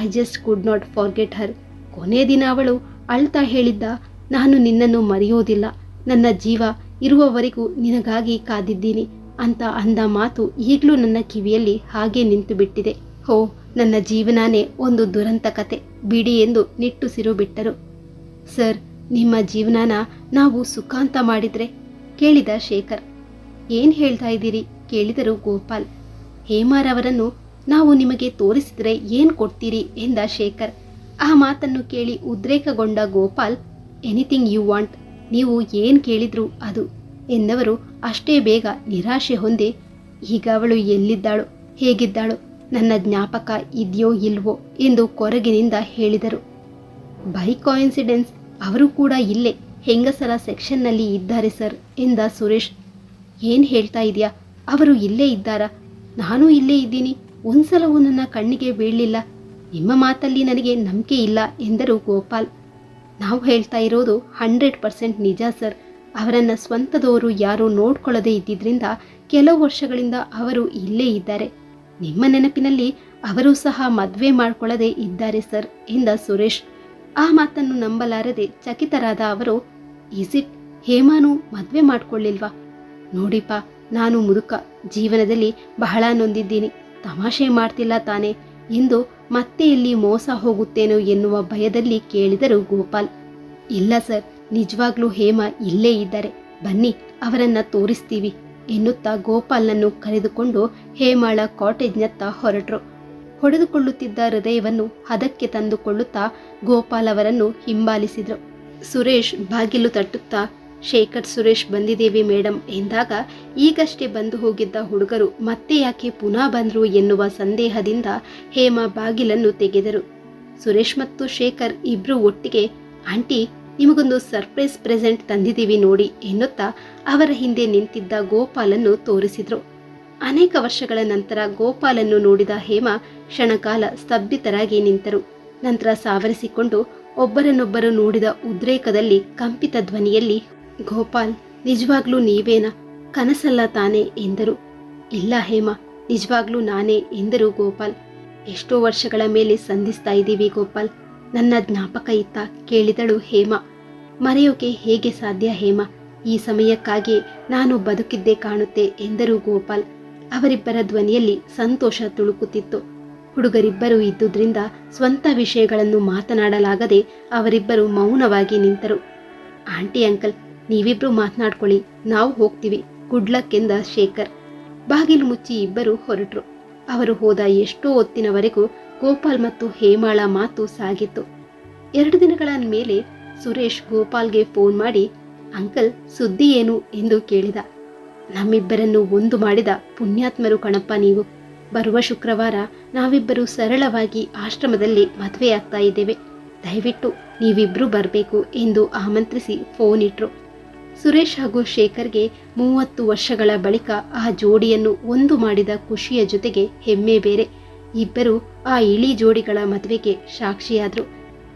I just could not forget her ಕೊನೆ ದಿನ ಅವಳು ಅಳ್ತಾ ಹೇಳಿದ್ದ, ನಾನು ನಿನ್ನನ್ನು ಮರೆಯೋದಿಲ್ಲ. ನನ್ನ ಜೀವ ಇರುವವರೆಗೂ ನಿನಗಾಗಿ ಕಾದಿದ್ದೀನಿ ಅಂತ ಅಂದ ಮಾತು ಈಗಲೂ ನನ್ನ ಕಿವಿಯಲ್ಲಿ ಹಾಗೆ ನಿಂತು ಬಿಟ್ಟಿದೆ ಹೋ, ನನ್ನ ಜೀವನಾನೇ ಒಂದು ದುರಂತ ಕತೆ. ಬಿಡಿ ಎಂದು ನಿಟ್ಟುಸಿರು ಬಿಟ್ಟರು. ಸರ್ ನಿಮ್ಮ ಜೀವನಾನ ನಾವು ಸುಖಾಂತ ಮಾಡಿದ್ರೆ, ಕೇಳಿದ ಶೇಖರ್. ಏನು ಹೇಳ್ತಾ ಇದ್ದೀರಿ? ಕೇಳಿದರು ಗೋಪಾಲ್. ಹೇಮಾರವರನ್ನು ನಾವು ನಿಮಗೆ ತೋರಿಸಿದ್ರೆ ಏನು ಕೊಡ್ತೀರಿ ಎಂದ ಶೇಖರ್. ಆ ಮಾತನ್ನು ಕೇಳಿ ಉದ್ರೇಕಗೊಂಡ ಗೋಪಾಲ್, ಎನಿಥಿಂಗ್ ಯು ವಾಂಟ್. ನೀವು ಏನು ಕೇಳಿದ್ರು ಅದು. ಎಂದವರು ಅಷ್ಟೇ ಬೇಗ ನಿರಾಶೆ ಹೊಂದಿ, ಈಗ ಅವಳು ಎಲ್ಲಿದ್ದಾಳು? ಹೇಗಿದ್ದಾಳು? ನನ್ನ ಜ್ಞಾಪಕ ಇದೆಯೋ ಇಲ್ವೋ? ಎಂದು ಕೊರಗಿನಿಂದ ಹೇಳಿದರು. ಬೈ ಕಾಯಿನ್ಸಿಡೆನ್ಸ್ ಅವರು ಕೂಡ ಇಲ್ಲೇ ಹೆಂಗಸರ ಸೆಕ್ಷನ್ನಲ್ಲಿ ಇದ್ದಾರೆ ಸರ್ ಎಂದ ಸುರೇಶ್. ಏನು ಹೇಳ್ತಾ ಇದೆಯಾ? ಅವರು ಇಲ್ಲೇ ಇದ್ದಾರಾ? ನಾನು ಇಲ್ಲೇ ಇದ್ದೀನಿ. ಒಂದ್ಸಲವೂ ನನ್ನ ಕಣ್ಣಿಗೆ ಬೀಳಲಿಲ್ಲ. ನಿಮ್ಮ ಮಾತಲ್ಲಿ ನನಗೆ ನಂಬಿಕೆ ಇಲ್ಲ ಎಂದರು ಗೋಪಾಲ್. ನಾವು ಹೇಳ್ತಾ ಇರೋದು ಹಂಡ್ರೆಡ್ ಪರ್ಸೆಂಟ್ ನಿಜ ಸರ್. ಅವರನ್ನು ಸ್ವಂತದವರು ಯಾರೂ ನೋಡ್ಕೊಳ್ಳದೇ ಇದ್ದಿದ್ದರಿಂದ ಕೆಲವು ವರ್ಷಗಳಿಂದ ಅವರು ಇಲ್ಲೇ ಇದ್ದಾರೆ. ನಿಮ್ಮ ನೆನಪಿನಲ್ಲಿ ಅವರು ಸಹ ಮದುವೆ ಮಾಡ್ಕೊಳ್ಳದೆ ಇದ್ದಾರೆ ಸರ್ ಎಂದ ಸುರೇಶ್. ಆ ಮಾತನ್ನು ನಂಬಲಾರದೆ ಚಕಿತರಾದ ಅವರು ಇಟ್? ಹೇಮಾನು, ಮದುವೆ ಮಾಡ್ಕೊಳ್ಳಿಲ್ವಾ? ನೋಡಿಪ್ಪ, ನಾನು ಮುದುಕ. ಜೀವನದಲ್ಲಿ ಬಹಳ ನೊಂದಿದ್ದೀನಿ. ತಮಾಷೆ ಮಾಡ್ತಿಲ್ಲ ತಾನೆ. ಎಂದು ಮತ್ತೆ ಇಲ್ಲಿ ಮೋಸ ಹೋಗುತ್ತೇನೋ ಎನ್ನುವ ಭಯದಲ್ಲಿ ಕೇಳಿದರು ಗೋಪಾಲ್. ಇಲ್ಲ ಸರ್, ನಿಜವಾಗ್ಲೂ ಹೇಮ ಇಲ್ಲೇ ಇದ್ದಾರೆ. ಬನ್ನಿ, ಅವರನ್ನ ತೋರಿಸ್ತೀವಿ ಎನ್ನುತ್ತಾ ಗೋಪಾಲ್ನನ್ನು ಕರೆದುಕೊಂಡು ಹೇಮಾಳ ಕಾಟೇಜ್ನತ್ತ ಹೊರಟ್ರು. ಹೊಡೆದುಕೊಳ್ಳುತ್ತಿದ್ದ ಹೃದಯವನ್ನು ಹದಕ್ಕೆ ತಂದುಕೊಳ್ಳುತ್ತಾ ಗೋಪಾಲ್ ಅವರನ್ನು ಹಿಂಬಾಲಿಸಿದ್ರು. ಸುರೇಶ್ ಬಾಗಿಲು ತಟ್ಟುತ್ತಾ, ಶೇಖರ್ ಸುರೇಶ್ ಬಂದಿದ್ದೇವೆ ಮೇಡಮ್ ಎಂದಾಗ ಈಗಷ್ಟೇ ಬಂದು ಹೋಗಿದ್ದ ಹುಡುಗರು ಮತ್ತೆ ಯಾಕೆ ಪುನಃ ಬಂದ್ರು ಎನ್ನುವ ಸಂದೇಹದಿಂದ ಹೇಮ ಬಾಗಿಲನ್ನು ತೆಗೆದರು. ಸುರೇಶ್ ಮತ್ತು ಶೇಖರ್ ಇಬ್ರು ಒಟ್ಟಿಗೆ, ಆಂಟಿ, ನಿಮಗೊಂದು ಸರ್ಪ್ರೈಸ್ ಪ್ರೆಸೆಂಟ್ ತಂದಿದ್ದೀವಿ ನೋಡಿ ಎನ್ನುತ್ತಾ ಅವರ ಹಿಂದೆ ನಿಂತಿದ್ದ ಗೋಪಾಲನ್ನು ತೋರಿಸಿದ್ರು. ಅನೇಕ ವರ್ಷಗಳ ನಂತರ ಗೋಪಾಲನ್ನು ನೋಡಿದ ಹೇಮ ಕ್ಷಣಕಾಲ ಸ್ತಬ್ಧಿತರಾಗಿ ನಿಂತರು. ನಂತರ ಸಾವರಿಸಿಕೊಂಡು ಒಬ್ಬರನ್ನೊಬ್ಬರು ನೋಡಿದ ಉದ್ರೇಕದಲ್ಲಿ ಕಂಪಿತ ಧ್ವನಿಯಲ್ಲಿ, ಗೋಪಾಲ್, ನಿಜವಾಗ್ಲೂ ನೀವೇನಾ? ಕನಸಲ್ಲ ತಾನೇ ಎಂದರು. ಇಲ್ಲ ಹೇಮ, ನಿಜವಾಗ್ಲೂ ನಾನೇ ಎಂದರು ಗೋಪಾಲ್. ಎಷ್ಟೋ ವರ್ಷಗಳ ಮೇಲೆ ಸಂಧಿಸ್ತಾ ಇದ್ದೀವಿ ಗೋಪಾಲ್. ನನ್ನ ಜ್ಞಾಪಕ ಇತ್ತ ಕೇಳಿದಳು ಹೇಮ. ಮರೆಯೋಕೆ ಹೇಗೆ ಸಾಧ್ಯ ಹೇಮ? ಈ ಸಮಯಕ್ಕಾಗಿ ನಾನು ಬದುಕಿದ್ದೇ ಕಾಣುತ್ತೆ ಎಂದರು ಗೋಪಾಲ್. ಅವರಿಬ್ಬರ ಧ್ವನಿಯಲ್ಲಿ ಸಂತೋಷ ತುಳುಕುತ್ತಿತ್ತು. ಹುಡುಗರಿಬ್ಬರು ಇದ್ದುದರಿಂದ ಸ್ವಂತ ವಿಷಯಗಳನ್ನು ಮಾತನಾಡಲಾಗದೆ ಅವರಿಬ್ಬರು ಮೌನವಾಗಿ ನಿಂತರು. ಆಂಟಿ ಅಂಕಲ್, ನೀವಿಬ್ರು ಮಾತನಾಡ್ಕೊಳ್ಳಿ, ನಾವು ಹೋಗ್ತೀವಿ ಗುಡ್ ಲಕ್ ಎಂದ ಶೇಖರ್. ಬಾಗಿಲು ಮುಚ್ಚಿ ಇಬ್ಬರು ಹೊರಟರು. ಅವರು ಹೋದ ಎಷ್ಟೋ ಹೊತ್ತಿನವರೆಗೂ ಗೋಪಾಲ್ ಮತ್ತು ಹೇಮಾಳ ಮಾತು ಸಾಗಿತ್ತು. ಎರಡು ದಿನಗಳ ಮೇಲೆ ಸುರೇಶ್ ಗೋಪಾಲ್ಗೆ ಫೋನ್ ಮಾಡಿ, ಅಂಕಲ್, ಸುದ್ದಿ ಏನು? ಎಂದು ಕೇಳಿದ. ನಮ್ಮಿಬ್ಬರನ್ನು ಒಂದು ಮಾಡಿದ ಪುಣ್ಯಾತ್ಮರು ಕಣಪ್ಪ ನೀವು. ಬರುವ ಶುಕ್ರವಾರ ನಾವಿಬ್ಬರು ಸರಳವಾಗಿ ಆಶ್ರಮದಲ್ಲಿ ಮದುವೆಯಾಗ್ತಾ ಇದ್ದೇವೆ. ದಯವಿಟ್ಟು ನೀವಿಬ್ರು ಬರಬೇಕು ಎಂದು ಆಮಂತ್ರಿಸಿ ಫೋನ್ ಇಟ್ರು. ಸುರೇಶ್ ಹಾಗೂ ಶೇಖರ್ಗೆ ಮೂವತ್ತು ವರ್ಷಗಳ ಬಳಿಕ ಆ ಜೋಡಿಯನ್ನು ಒಂದು ಮಾಡಿದ ಖುಷಿಯ ಜೊತೆಗೆ ಹೆಮ್ಮೆ ಬೇರೆ. ಇಬ್ಬರು ಆ ಇಳಿ ಜೋಡಿಗಳ ಮದುವೆಗೆ ಸಾಕ್ಷಿಯಾದರು.